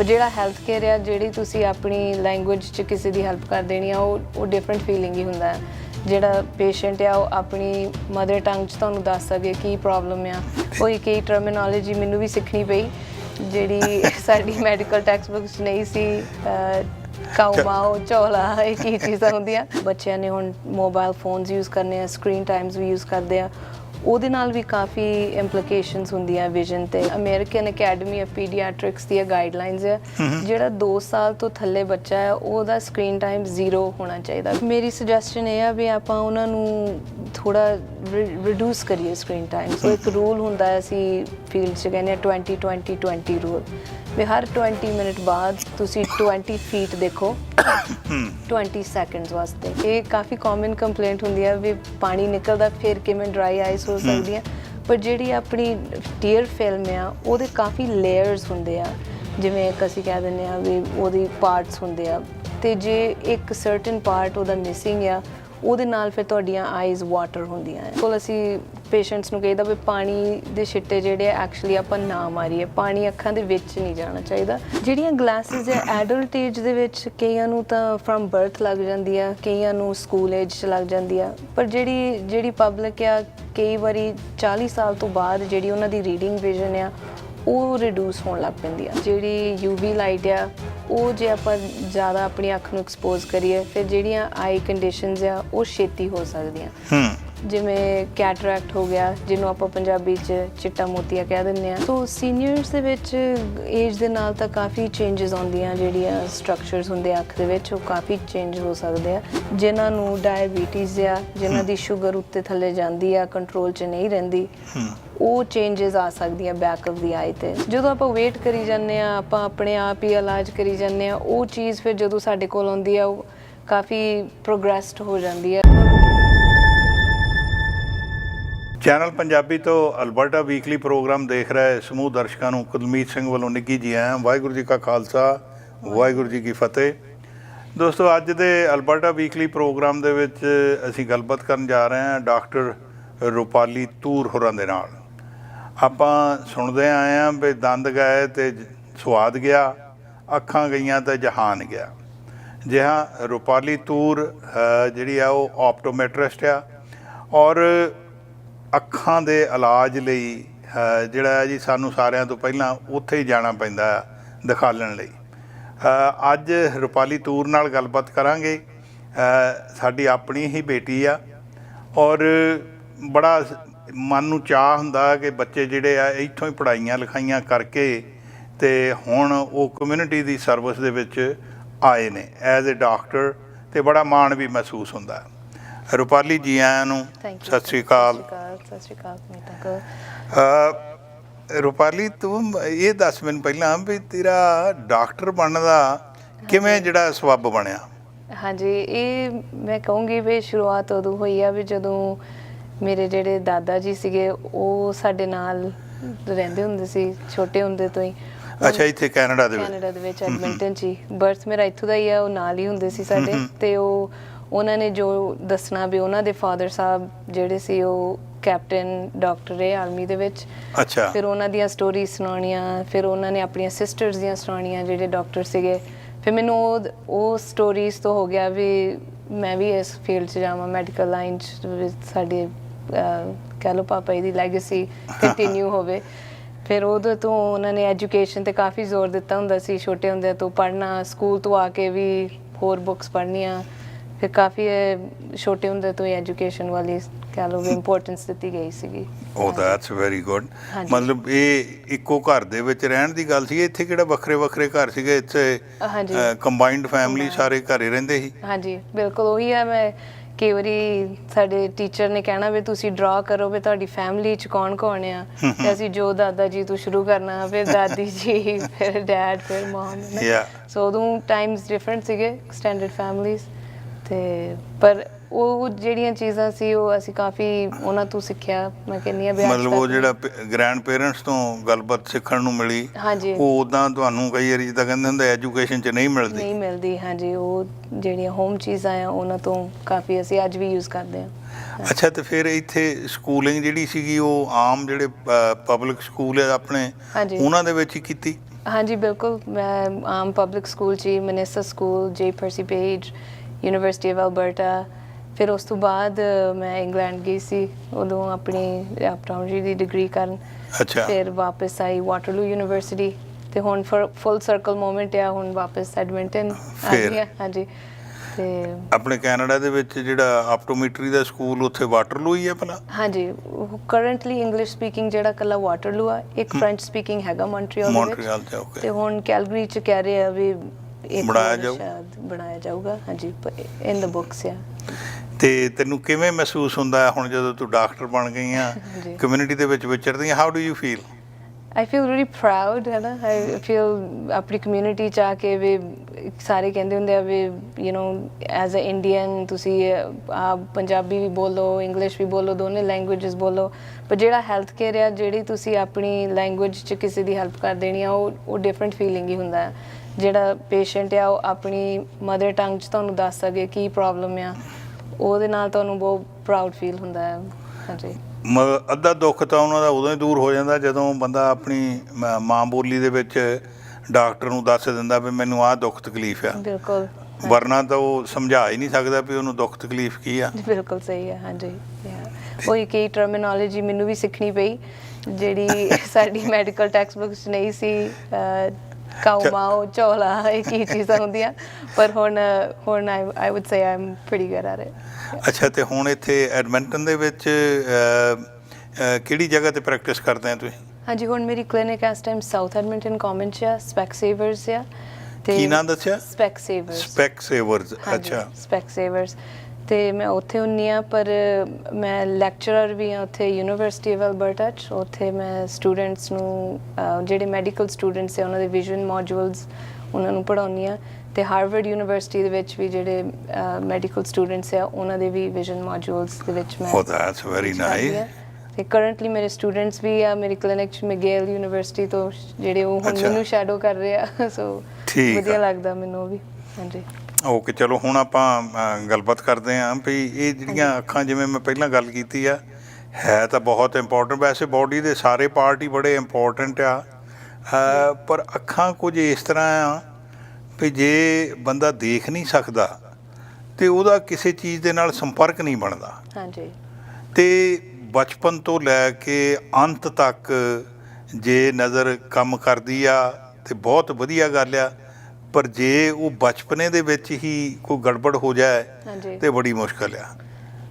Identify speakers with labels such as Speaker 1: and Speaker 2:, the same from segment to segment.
Speaker 1: ਪਰ ਜਿਹੜਾ health care ਆ ਜਿਹੜੀ ਤੁਸੀਂ ਆਪਣੀ ਲੈਂਗੁਏਜ 'ਚ ਕਿਸੇ ਦੀ ਹੈਲਪ ਕਰ ਦੇਣੀ ਆ ਉਹ ਉਹ ਡਿਫਰੈਂਟ ਫੀਲਿੰਗ ਹੀ ਹੁੰਦਾ ਹੈ। ਜਿਹੜਾ ਪੇਸ਼ੈਂਟ ਆ ਉਹ ਆਪਣੀ ਮਦਰ ਟੰਗ 'ਚ ਤੁਹਾਨੂੰ ਦੱਸ ਸਕੇ ਕੀ ਪ੍ਰੋਬਲਮ ਆ। ਉਹ ਇੱਕ ਹੀ ਟਰਮੀਨੋਲੋਜੀ ਮੈਨੂੰ ਵੀ ਸਿੱਖਣੀ ਪਈ ਜਿਹੜੀ ਸਾਡੀ ਮੈਡੀਕਲ ਟੈਕਸਟ ਬੁੱਕਸ ਨਹੀਂ ਸੀ ਅਹ, ਕਾਉ ਮਾਓ ਚੋਲਾ ਇਹ ਕੀ ਚੀਜ਼ਾਂ ਹੁੰਦੀਆਂ। ਬੱਚਿਆਂ ਨੇ ਹੁਣ ਮੋਬਾਈਲ ਫੋਨਸ ਯੂਜ਼ ਕਰਨੇ ਆ ਸਕਰੀਨ ਟਾਈਮਸ ਵੀ ਯੂਜ਼ ਕਰਦੇ ਆ। ਉਹਦੇ ਨਾਲ ਵੀ ਕਾਫੀ ਇੰਪਲੀਕੇਸ਼ਨਸ ਹੁੰਦੀਆਂ ਵਿਜ਼ਨ ਤੇ। ਅਮਰੀਕਨ ਅਕੈਡਮੀ ਆਫ ਪੀਡੀਆਟ੍ਰਿਕਸ ਦੀਆਂ ਗਾਈਡਲਾਈਨਸ ਆ। ਜਿਹੜਾ 2 ਸਾਲ ਤੋਂ ਥੱਲੇ ਬੱਚਾ ਹੈ ਉਹਦਾ ਸਕਰੀਨ ਟਾਈਮ ਜ਼ੀਰੋ ਹੋਣਾ ਚਾਹੀਦਾ। ਮੇਰੀ ਸੁਜੈਸਸ਼ਨ ਇਹ ਆ ਵੀ ਆਪਾਂ ਉਹਨਾਂ ਨੂੰ ਥੋੜਾ ਰਿਡਿਊਸ ਕਰੀਏ ਸਕਰੀਨ ਟਾਈਮ ਸੋ ਇੱਕ ਰੂਲ ਹੁੰਦਾ ਹੈ ਅਸੀਂ ਫੀਲਡ 'ਚ ਕਹਿੰਦੇ ਆ 20 20 20 ਰੂਲ ਵੀ ਹਰ 20 ਮਿੰਟ ਬਾਅਦ ਤੁਸੀਂ 20 ਫੀਟ ਦੇਖੋ। 20 ਸੈਕਿੰਡਸ ਵਾਸਤੇ। ਇਹ ਕਾਫੀ ਕਾਮਨ ਕੰਪਲੇਂਟ ਹੁੰਦੀ ਹੈ ਵੀ ਪਾਣੀ ਨਿਕਲਦਾ, ਫਿਰ ਕਿਵੇਂ ਡਰਾਈ ਆਈਸ ਹੋ ਸਕਦੀ ਹੈ ਪਰ ਜਿਹੜੀ ਆਪਣੀ ਟੀਅਰ ਫਿਲਮ ਆ, ਉਹਦੇ ਕਾਫੀ ਲੇਅਰਸ ਹੁੰਦੇ ਆ। ਜਿਵੇਂ ਇੱਕ ਅਸੀਂ ਕਹਿ ਦਿੰਦੇ ਆ ਵੀ ਉਹਦੀ ਪਾਰਟਸ ਹੁੰਦੇ ਆ। ਤੇ ਜੇ ਇੱਕ ਸਰਟਨ ਪਾਰਟ ਉਹਦਾ ਮਿਸਿੰਗ ਆ, ਉਹਦੇ ਨਾਲ ਫਿਰ ਤੁਹਾਡੀਆਂ ਆਈਜ਼ ਵਾਟਰ ਹੁੰਦੀਆਂ ਕੋਲ ਅਸੀਂ ਪੇਸ਼ੈਂਟਸ ਨੂੰ ਕਹੀਦਾ ਵੀ ਪਾਣੀ ਦੇ ਛਿੱਟੇ ਜਿਹੜੇ ਆ ਐਕਚੁਅਲੀ ਆਪਾਂ ਨਾ ਮਾਰੀਏ। ਪਾਣੀ ਅੱਖਾਂ ਦੇ ਵਿੱਚ ਨਹੀਂ ਜਾਣਾ ਚਾਹੀਦਾ। ਜਿਹੜੀਆਂ ਗਲਾਸਿਸ ਹੈ ਐਡਲਟ ਏਜ ਦੇ ਵਿੱਚ ਕਈਆਂ ਨੂੰ ਤਾਂ ਫਰਮ ਬਰਥ ਲੱਗ ਜਾਂਦੀ ਆ, ਕਈਆਂ ਨੂੰ ਸਕੂਲ ਏਜ 'ਚ ਲੱਗ ਜਾਂਦੀ ਆ। ਪਰ ਜਿਹੜੀ ਜਿਹੜੀ ਪਬਲਿਕ ਆ, ਕਈ ਵਾਰੀ 40 ਸਾਲ ਤੋਂ ਬਾਅਦ ਜਿਹੜੀ ਉਹਨਾਂ ਦੀ ਰੀਡਿੰਗ ਵਿਜ਼ਨ ਆ, ਉਹ ਰਿਡਿਊਸ ਹੋਣ ਲੱਗ ਪੈਂਦੀ ਆ। ਜਿਹੜੀ UV ਲਾਈਟ ਆ, ਉਹ ਜੇ ਆਪਾਂ ਜ਼ਿਆਦਾ ਆਪਣੀ ਅੱਖ ਨੂੰ ਐਕਸਪੋਜ਼ ਕਰੀਏ, ਫਿਰ ਜਿਹੜੀਆਂ ਆਈ ਕੰਡੀਸ਼ਨਸ ਆ, ਉਹ ਛੇਤੀ ਹੋ ਸਕਦੀਆਂ। ਜਿਵੇਂ ਕੈਟਰੈਕਟ ਹੋ ਗਿਆ, ਜਿਹਨੂੰ ਆਪਾਂ ਪੰਜਾਬੀ 'ਚ ਚਿੱਟਾ ਮੋਤੀਆ ਕਹਿ ਦਿੰਦੇ ਆ ਸੋ ਸੀਨੀਅਰਸ ਦੇ ਵਿੱਚ ਏਜ ਦੇ ਨਾਲ ਤਾਂ ਕਾਫੀ ਚੇਂਜਸ ਆਉਂਦੀਆਂ, ਜਿਹੜੀਆਂ ਸਟਰਕਚਰਸ ਹੁੰਦੇ ਆ ਅੱਖ ਦੇ ਵਿੱਚ, ਉਹ ਕਾਫੀ ਚੇਂਜ ਹੋ ਸਕਦੇ ਆ। ਜਿਨ੍ਹਾਂ ਨੂੰ ਡਾਇਬੀਟੀਜ਼ ਆ, ਜਿਨ੍ਹਾਂ ਦੀ ਸ਼ੂਗਰ ਉੱਤੇ ਥੱਲੇ ਜਾਂਦੀ ਆ ਕੰਟਰੋਲ 'ਚ ਨਹੀਂ ਰਹਿੰਦੀ, ਉਹ ਚੇਂਜਸ ਆ ਸਕਦੀਆਂ ਬੈਕ ਆਫ ਦੀ ਆਈ ਤੇ। ਜਦੋਂ ਆਪਾਂ ਵੇਟ ਕਰੀ ਜਾਂਦੇ ਆ ਆਪਾਂ ਆਪਣੇ ਆਪ ਹੀ ਇਲਾਜ ਕਰੀ ਜਾਂਦੇ ਆ ਉਹ ਚੀਜ਼ ਫਿਰ ਜਦੋਂ ਸਾਡੇ ਕੋਲ ਆਉਂਦੀ ਆ, ਉਹ ਕਾਫੀ ਪ੍ਰੋਗਰੈਸਡ ਹੋ ਜਾਂਦੀ ਆ।
Speaker 2: ਚੈਨਲ ਪੰਜਾਬੀ ਤੋਂ ਅਲਬਰਟਾ ਵੀਕਲੀ ਪ੍ਰੋਗਰਾਮ ਦੇਖ ਰਹੇ ਸਮੂਹ ਦਰਸ਼ਕਾਂ ਨੂੰ ਕੁਲਮੀਤ ਸਿੰਘ ਵੱਲੋਂ ਨਿੱਘੀ ਜੀ ਆਇਆਂ ਵਾਹਿਗੁਰੂ ਜੀ ਕਾ ਖਾਲਸਾ, ਵਾਹਿਗੁਰੂ ਜੀ ਕੀ ਫਤਿਹ। ਦੋਸਤੋ, ਅੱਜ ਦੇ ਅਲਬਰਟਾ ਵੀਕਲੀ ਪ੍ਰੋਗਰਾਮ ਦੇ ਵਿੱਚ ਅਸੀਂ ਗੱਲਬਾਤ ਕਰਨ ਜਾ ਰਹੇ ਹਾਂ ਡਾਕਟਰ ਰੂਪਾਲੀ ਤੂਰ ਹੋਰਾਂ ਦੇ ਨਾਲ। ਆਪਾਂ ਸੁਣਦੇ ਆਏ ਹਾਂ ਵੀ ਦੰਦ ਗਏ ਤੇ ਜ- ਸਵਾਦ ਗਿਆ, ਅੱਖਾਂ ਗਈਆਂ ਤਾਂ ਜਹਾਨ ਗਿਆ। ਜਿਹਾ ਰੂਪਾਲੀ ਤੂਰ ਜਿਹੜੀ ਆ ਉਹ ਆਪਟੋਮੈਟ੍ਰਿਸਟ ਆ ਔਰ ਅੱਖਾਂ ਦੇ ਇਲਾਜ ਲਈ ਜਿਹੜਾ ਜੀ ਸਾਨੂੰ ਸਾਰਿਆਂ ਤੋਂ ਪਹਿਲਾਂ ਉੱਥੇ ਹੀ ਜਾਣਾ ਪੈਂਦਾ ਆ ਦਿਖਾਲਣ ਲਈ। ਅੱਜ ਰੁਪਾਲੀ ਤੂਰ ਨਾਲ ਗੱਲਬਾਤ ਕਰਾਂਗੇ। ਸਾਡੀ ਆਪਣੀ ਹੀ ਬੇਟੀ ਆ ਔਰ ਬੜਾ ਮਨ ਨੂੰ ਚਾਹ ਹੁੰਦਾ ਕਿ ਬੱਚੇ ਜਿਹੜੇ ਆ ਇੱਥੋਂ ਹੀ ਪੜਾਈਆਂ ਲਿਖਾਈਆਂ ਕਰਕੇ ਤੇ ਹੁਣ ਉਹ ਕਮਿਊਨਿਟੀ ਦੀ ਸਰਵਿਸ ਦੇ ਵਿੱਚ ਆਏ ਨੇ ਐਜ਼ ਅ ਡਾਕਟਰ ਤੇ ਬੜਾ ਮਾਣ ਵੀ ਮਹਿਸੂਸ ਹੁੰਦਾ ਰੂਪਾਲੀ ਜੀ ਆਇਆਂ ਨੂੰ ਸਤਿ ਸ੍ਰੀ ਅਕਾਲ।
Speaker 1: ਸਤਿ ਸ਼੍ਰੀ ਅਕਾਲ ਮੀਤਾ ਕੋ
Speaker 2: ਅ, ਰੂਪਾਲੀ ਤੂੰ ਇਹ ਦੱਸ ਮੈਨੂੰ ਪਹਿਲਾਂ ਵੀ ਤੇਰਾ ਡਾਕਟਰ ਬਣਨ ਦਾ ਕਿਵੇਂ ਜਿਹੜਾ ਸਬੱਬ ਬਣਿਆ?
Speaker 1: ਹਾਂਜੀ ਇਹ ਮੈਂ ਕਹੂੰਗੀ ਵੀ ਸ਼ੁਰੂਆਤ ਉਦੋਂ ਹੋਈ ਆ ਵੀ ਜਦੋਂ ਮੇਰੇ ਜਿਹੜੇ ਦਾਦਾ ਜੀ ਸੀਗੇ ਉਹ ਸਾਡੇ ਨਾਲ ਰਹਿੰਦੇ ਹੁੰਦੇ ਸੀ ਛੋਟੇ ਹੁੰਦੇ ਤੋਂ ਹੀ।
Speaker 2: ਅੱਛਾ ਇੱਥੇ ਕੈਨੇਡਾ ਦੇ ਵਿੱਚ।
Speaker 1: ਕੈਨੇਡਾ ਦੇ ਵਿੱਚ ਐਡਮਿੰਟਨ ਚ ਬਰਥ ਮੇਰਾ ਇੱਥੋਂ ਦਾ ਹੀ ਆ ਉਹ ਨਾਲ ਹੀ ਹੁੰਦੇ ਸੀ ਸਾਡੇ ਤੇ ਉਹ ਉਹਨਾਂ ਨੇ ਜੋ ਦੱਸਣਾ ਵੀ ਉਹਨਾਂ ਦੇ ਫਾਦਰ ਸਾਹਿਬ ਜਿਹੜੇ ਸੀ ਉਹ ਕੈਪਟਨ ਡਾਕਟਰ ਰਹੇ ਆਰਮੀ ਦੇ ਵਿੱਚ।
Speaker 2: ਅੱਛਾ।
Speaker 1: ਫਿਰ ਉਹਨਾਂ ਦੀਆਂ ਸਟੋਰੀ ਸੁਣਾਉਣੀਆਂ ਫਿਰ ਉਹਨਾਂ ਨੇ ਆਪਣੀਆਂ ਸਿਸਟਰਸ ਦੀਆਂ ਸੁਣਾਉਣੀਆਂ ਜਿਹੜੇ ਡਾਕਟਰ ਸੀਗੇ। ਫਿਰ ਮੈਨੂੰ ਉਹ ਉਹ ਸਟੋਰੀਜ਼ ਤੋਂ ਹੋ ਗਿਆ ਵੀ ਮੈਂ ਵੀ ਇਸ ਫੀਲਡ 'ਚ ਜਾਵਾਂ ਮੈਡੀਕਲ ਲਾਈਨ 'ਚ ਸਾਡੇ ਕਹਿ ਲਓ ਪਾਪਾ ਦੀ ਲੈਗੇਸੀ ਕੰਟੀਨਿਊ ਹੋਵੇ। ਫਿਰ ਉਦੋਂ ਤੋਂ ਉਹਨਾਂ ਨੇ ਐਜੂਕੇਸ਼ਨ ਤੇ ਕਾਫੀ ਜ਼ੋਰ ਦਿੱਤਾ ਹੁੰਦਾ ਸੀ ਛੋਟੇ ਹੁੰਦਿਆਂ ਤੋਂ ਪੜ੍ਹਨਾ ਸਕੂਲ ਤੋਂ ਆ ਕੇ ਵੀ ਹੋਰ ਬੁੱਕਸ ਪੜ੍ਹਨੀਆਂ। ਫਿਰ ਕਾਫੀ ਇਹ ਛੋਟੇ ਹੁੰਦੇ ਤੋਂ ਹੀ ਐਜੂਕੇਸ਼ਨ ਵਾਲੀ ਕਹਿ ਲਓ ਵੀ ਇੰਪੋਰਟੈਂਸ ਦਿੱਤੀ ਗਈ ਸੀਗੀ।
Speaker 2: ਉਹ ਦੈਟਸ ਵੈਰੀ ਗੁੱਡ
Speaker 1: ਹਾਂਜੀ।
Speaker 2: ਮਤਲਬ ਇਹ ਇੱਕੋ ਘਰ ਦੇ ਵਿੱਚ ਰਹਿਣ ਦੀ ਗੱਲ ਸੀ ਇੱਥੇ ਕਿਹੜਾ ਵੱਖਰੇ ਵੱਖਰੇ ਘਰ ਸੀਗੇ? ਇੱਥੇ
Speaker 1: ਹਾਂਜੀ।
Speaker 2: ਕੰਬਾਈਨਡ ਫੈਮਿਲੀ ਸਾਰੇ ਘਰੇ ਰਹਿੰਦੇ ਸੀ?
Speaker 1: ਹਾਂਜੀ ਬਿਲਕੁਲ ਉਹੀ ਆ ਮੈਂ ਕਈ ਵਾਰੀ ਸਾਡੇ ਟੀਚਰ ਨੇ ਕਹਿਣਾ ਵੀ ਤੁਸੀਂ ਡਰਾ ਕਰੋ ਵੀ ਤੁਹਾਡੀ ਫੈਮਿਲੀ ਚ ਕੌਣ ਕੌਣ ਆ। ਤੇ ਅਸੀਂ ਜੋ ਦਾਦਾ ਜੀ ਤੋਂ ਸ਼ੁਰੂ ਕਰਨਾ ਫਿਰ ਦਾਦੀ ਜੀ ਫਿਰ ਡੈਡ ਫਿਰ ਮਮ
Speaker 2: ਯਾ
Speaker 1: ਸੋ ਉਦੋਂ ਟਾਈਮਸ ਡਿਫਰੈਂਟ ਸੀਗੇ ਐਕਸਟੈਂਡਡ ਫੈਮਿਲੀਜ਼ ਤੇ ਪਰ ਉਹ ਜਿਹੜੀਆਂ ਚੀਜ਼ਾਂ ਸੀ ਉਹ ਅਸੀਂ ਕਾਫੀ ਉਹਨਾਂ ਤੋਂ ਸਿੱਖਿਆ। ਮੈਂ ਕਹਿੰਦੀ ਆ ਵੀ ਅੱਜ
Speaker 2: ਮਤਲਬ ਉਹ
Speaker 1: ਤੱਕ-
Speaker 2: ਜਿਹੜਾ ਗ੍ਰੈਂਡ ਪੇਰੈਂਟਸ ਤੋਂ ਗੱਲਬਾਤ ਸਿੱਖਣ ਨੂੰ ਮਿਲੀ
Speaker 1: ਹਾਂਜੀ।
Speaker 2: ਉਹ ਉਦਾਂ ਤੁਹਾਨੂੰ ਕਈ ਵਾਰੀ ਜਿੱਦਾਂ ਕਹਿੰਦੇ ਹੁੰਦੇ ਐਜੂਕੇਸ਼ਨ 'ਚ ਨਹੀਂ ਮਿਲਦੀ।
Speaker 1: ਨਹੀਂ ਮਿਲਦੀ ਹਾਂਜੀ। ਉਹ ਜਿਹੜੀਆਂ ਹੋਮ ਚੀਜ਼ਾਂ ਆ ਉਹਨਾਂ ਤੋਂ ਕਾਫੀ ਅਸੀਂ ਅੱਜ ਵੀ ਯੂਜ਼ ਕਰਦੇ ਹਾਂ।
Speaker 2: ਅੱਛਾ ਤੇ ਫਿਰ ਇੱਥੇ ਸਕੂਲਿੰਗ ਜਿਹੜੀ ਸੀਗੀ ਉਹ ਆਮ ਜਿਹੜੇ ਪਬਲਿਕ ਸਕੂਲ ਹੈ ਆਪਣੇ
Speaker 1: ਹਾਂਜੀ।
Speaker 2: ਉਹਨਾਂ ਦੇ ਵਿੱਚ ਹੀ ਕੀਤੀ?
Speaker 1: ਹਾਂਜੀ ਬਿਲਕੁਲ। ਮੈਂ ਆਮ ਪਬਲਿਕ ਸਕੂਲ ਚ ਮਨੇਸਾ school J Percy Page University of Alberta ਫਿਰ ਉਸ ਤੋਂ ਬਾਅਦ ਮੈਂ ਇੰਗਲੈਂਡ ਗਈ ਸੀ ਉਦੋਂ ਆਪਣੀ ਆਪਟੋਮੋਲੋਜੀ ਦੀ ਡਿਗਰੀ ਕਰਨ।
Speaker 2: ਅੱਛਾ।
Speaker 1: ਫਿਰ ਵਾਪਸ ਆਈ ਵਾਟਰਲੂ ਯੂਨੀਵਰਸਿਟੀ ਤੇ ਹੁਣ ਫੁੱਲ ਸਰਕਲ ਮੂਵਮੈਂਟ ਆ ਹੁਣ ਵਾਪਸ ਐਡਮਿੰਟਨ ਆ? ਗਈ ਹਾਂਜੀ। ਤੇ
Speaker 2: ਆਪਣੇ ਕੈਨੇਡਾ ਦੇ ਵਿੱਚ ਜਿਹੜਾ ਆਪਟੋਮੈਟਰੀ ਦਾ ਸਕੂਲ ਉੱਥੇ ਵਾਟਰਲੂ ਹੀ ਹੈ ਭਲਾ?
Speaker 1: ਹਾਂਜੀ ਕਰੰਟਲੀ ਇੰਗਲਿਸ਼ ਸਪੀਕਿੰਗ ਜਿਹੜਾ ਕੱਲਾ ਵਾਟਰਲੂ ਆ ਇੱਕ ਫ੍ਰੈਂਚ ਸਪੀਕਿੰਗ ਹੈਗਾ ਮੌਂਟਰੀਅਲ ਦੇ ਵਿੱਚ।
Speaker 2: ਮੌਂਟਰੀਅਲ ਤੇ ਓਕੇ
Speaker 1: ਤੇ ਹੁਣ ਕੈਲਗਰੀ ਚ ਕਹਿ ਰਹੇ ਆ ਵੀ
Speaker 2: ਬਣਾਇਆ ਜਾਊ?
Speaker 1: ਬਣਾਇਆ ਜਾਊਗਾ ਹਾਂਜੀ ਇਨ ਦ ਬੁੱਕਸ ਆ
Speaker 2: ਤੇ ਤੈਨੂੰ ਕਿਵੇਂ ਮਹਿਸੂਸ ਹੁੰਦਾ ਹੁਣ ਜਦੋਂ ਤੂੰ ਡਾਕਟਰ ਬਣ ਗਈ ਆ? ਕਮਿਊਨਿਟੀ ਦੇ ਵਿੱਚ ਵਿਚਰਦੀ ਆ? How do you feel
Speaker 1: I feel really proud ਹੈ ਨਾ? ਆਈ ਫੀਲ ਆਪਣੀ ਕਮਿਊਨਿਟੀ ਚ ਕੇ ਵੀ ਸਾਰੇ ਕਹਿੰਦੇ ਹੁੰਦੇ ਆ ਵੀ you know as a Indian ਤੁਸੀਂ ਆ ਪੰਜਾਬੀ ਵੀ ਬੋਲੋ ਇੰਗਲਿਸ਼ ਵੀ ਬੋਲੋ ਦੋਨੇ ਲੈਂਗੁਏਜਸ ਬੋਲੋ ਪਰ ਜਿਹੜਾ ਹੈਲਥ ਕੇਅਰ ਆ ਜਿਹੜੀ ਤੁਸੀਂ ਆਪਣੀ ਲੈਂਗੁਏਜ ਚ ਕਿਸੇ ਦੀ ਹੈਲਪ ਕਰ ਦੇਣੀ ਆ ਉਹ ਉਹ ਡਿਫਰੈਂਟ ਫੀਲਿੰਗ ਹੀ ਹੁੰਦਾ ਹੈ। ਜਿਹੜਾ ਪੇਸ਼ੈਂਟ ਆ ਉਹ ਆਪਣੀ ਮਦਰ ਟੰਗ ਚ ਤੁਹਾਨੂੰ ਦੱਸ ਸਕੇ ਕੀ ਪ੍ਰੋਬਲਮ ਆ। ਉਹਦੇ ਨਾਲ ਤੁਹਾਨੂੰ ਬਹੁਤ ਪ੍ਰਾਊਡ ਫੀਲ ਹੁੰਦਾ ਹੈ। ਹਾਂਜੀ।
Speaker 2: ਅੱਧਾ ਦੁੱਖ ਤਾਂ ਉਹਨਾਂ ਦਾ ਉਦੋਂ ਹੀ ਦੂਰ ਹੋ ਜਾਂਦਾ ਜਦੋਂ ਬੰਦਾ ਆਪਣੀ ਮ- ਬੋਲੀ ਦੇ ਵਿੱਚ ਡਾਕਟਰ ਨੂੰ ਦੱਸ ਦਿੰਦਾ ਵੀ ਮੈਨੂੰ ਆਹ ਦੁੱਖ ਤਕਲੀਫ ਆ।
Speaker 1: ਬਿਲਕੁਲ
Speaker 2: ਵਰਨਾ ਤਾਂ ਉਹ ਸਮਝਾ ਹੀ ਨਹੀਂ ਸਕਦਾ ਵੀ ਉਹਨੂੰ ਦੁੱਖ ਤਕਲੀਫ ਕੀ ਆ।
Speaker 1: ਬਿਲਕੁਲ ਸਹੀ ਹੈ ਹਾਂਜੀ. ਉਹੀ ਕਈ ਟਰਮੀਨੋਲੋਜੀ ਮੈਨੂੰ ਵੀ ਸਿੱਖਣੀ ਪਈ ਜਿਹੜੀ ਸਾਡੀ ਮੈਡੀਕਲ ਟੈਕਸਟ ਬੁੱਕਸ 'ਚ ਨਹੀਂ ਸੀ ਕਾਉ ਮਾਓ ਚੋਲਾ ਇਹ ਕੀ ਚੀਜ਼ਾਂ ਹੁੰਦੀਆਂ ਪਰ ਹੁਣ ਹੁਣ I would say I'm pretty good at it
Speaker 2: ਅੱਛਾ ਤੇ ਹੁਣ ਇੱਥੇ ਐਡਮਿੰਟਨ ਦੇ ਵਿੱਚ ਕਿਹੜੀ ਜਗ੍ਹਾ ਤੇ ਪ੍ਰੈਕਟਿਸ ਕਰਦੇ ਆ ਤੁਸੀਂ
Speaker 1: ਹਾਂਜੀ ਹੁਣ ਮੇਰੀ ਕਲੀਨਿਕ ਇਸ ਟਾਈਮ ਸਾਊਥ ਐਡਮਿੰਟਨ ਕਾਮਨ 'ਚ ਆ ਸਪੈਕ ਸੇਵਰਸ ਆ
Speaker 2: ਕੀ ਨਾਮ ਦੱਸਿਆ
Speaker 1: ਸਪੈਕ ਸੇਵਰਸ
Speaker 2: ਸਪੈਕ ਸੇਵਰਸ ਅੱਛਾ
Speaker 1: ਸਪੈਕ ਸੇਵਰਸ ਤੇ ਮੈਂ ਉੱਥੇ ਹੁੰਨੀ ਆ ਪਰ ਮੈਂ ਲੈਕਚਰਰ ਵੀ ਆ ਉੱਥੇ ਯੂਨੀਵਰਸਿਟੀ ਆਫ ਅਲਬਰਟਾ ਚ ਉੱਥੇ ਮੈਂ ਸਟੂਡੈਂਟਸ ਨੂੰ ਜਿਹੜੇ ਮੈਡੀਕਲ ਸਟੂਡੈਂਟਸ ਆ ਉਹਨਾਂ ਦੇ ਵਿਜ਼ਨ ਮੋਡਿਊਲਸ ਉਹਨਾਂ ਨੂੰ ਪੜਾਉਣੀ ਆ ਤੇ ਹਾਰਵਰਡ ਯੂਨੀਵਰਸਿਟੀ ਦੇ ਵਿੱਚ ਵੀ ਜਿਹੜੇ ਮੈਡੀਕਲ ਸਟੂਡੈਂਟਸ ਆ ਉਹਨਾਂ ਦੇ ਵੀ ਵਿਜ਼ਨ ਮੋਡਿਊਲਸ ਦੇ ਵਿੱਚ ਮੈਂ teach ਕਰਦੀ
Speaker 2: nice.
Speaker 1: ਆ। ਤੇ ਕਰੰਟਲੀ ਮੇਰੇ ਸਟੂਡੈਂਟਸ ਵੀ ਆ ਮੇਰੀ ਕਲੀਨਿਕ ਚ ਮੈਗੇਲ ਯੂਨੀਵਰਸਿਟੀ ਤੋਂ ਜਿਹੜੇ ਉਹ ਹੁਣ। ਮੈਨੂੰ ਸ਼ੈਡੋ ਕਰ ਰਹੇ ਆ ਸੋ। ਵਧੀਆ ਲੱਗਦਾ ਮੈਨੂੰ ਉਹ ਵੀ ਹਾਂਜੀ
Speaker 2: ਓਕੇ ਚਲੋ ਹੁਣ ਆਪਾਂ ਅ, ਗੱਲਬਾਤ ਕਰਦੇ ਹਾਂ ਵੀ ਇਹ ਜਿਹੜੀਆਂ ਅੱਖਾਂ ਜਿਵੇਂ ਮੈਂ ਪਹਿਲਾਂ ਗੱਲ ਕੀਤੀ ਆ ਹੈ ਤਾਂ ਬਹੁਤ ਇੰਪੋਰਟੈਂਟ ਵੈਸੇ ਬਾਡੀ ਦੇ ਸਾਰੇ ਪਾਰਟ ਹੀ ਬੜੇ ਇੰਪੋਰਟੈਂਟ ਆ। ਅ, ਪਰ ਅੱਖਾਂ ਕੁਝ ਇਸ ਤਰ੍ਹਾਂ ਆ ਵੀ ਜੇ ਬੰਦਾ ਦੇਖ ਨਹੀਂ ਸਕਦਾ ਤੇ ਉਹਦਾ ਕਿਸੇ ਚੀਜ਼ ਦੇ ਨਾਲ ਸੰਪਰਕ ਨਹੀਂ ਬਣਦਾ।
Speaker 1: ਹਾਂਜੀ।
Speaker 2: ਤੇ ਬਚਪਨ ਤੋਂ ਲੈ ਕੇ ਅੰਤ ਤੱਕ ਜੇ ਨਜ਼ਰ ਕੰਮ ਕਰਦੀ ਆ ਤੇ ਬਹੁਤ ਵਧੀਆ ਗੱਲ ਆ। ਪਰ ਜੇ ਉਹ ਬਚਪਨੇ ਦੇ ਵਿੱਚ ਹੀ ਕੋਈ ਗੜਬੜ ਹੋ ਜਾਏ ਤੇ ਬੜੀ ਮੁਸ਼ਕਲ ਆ।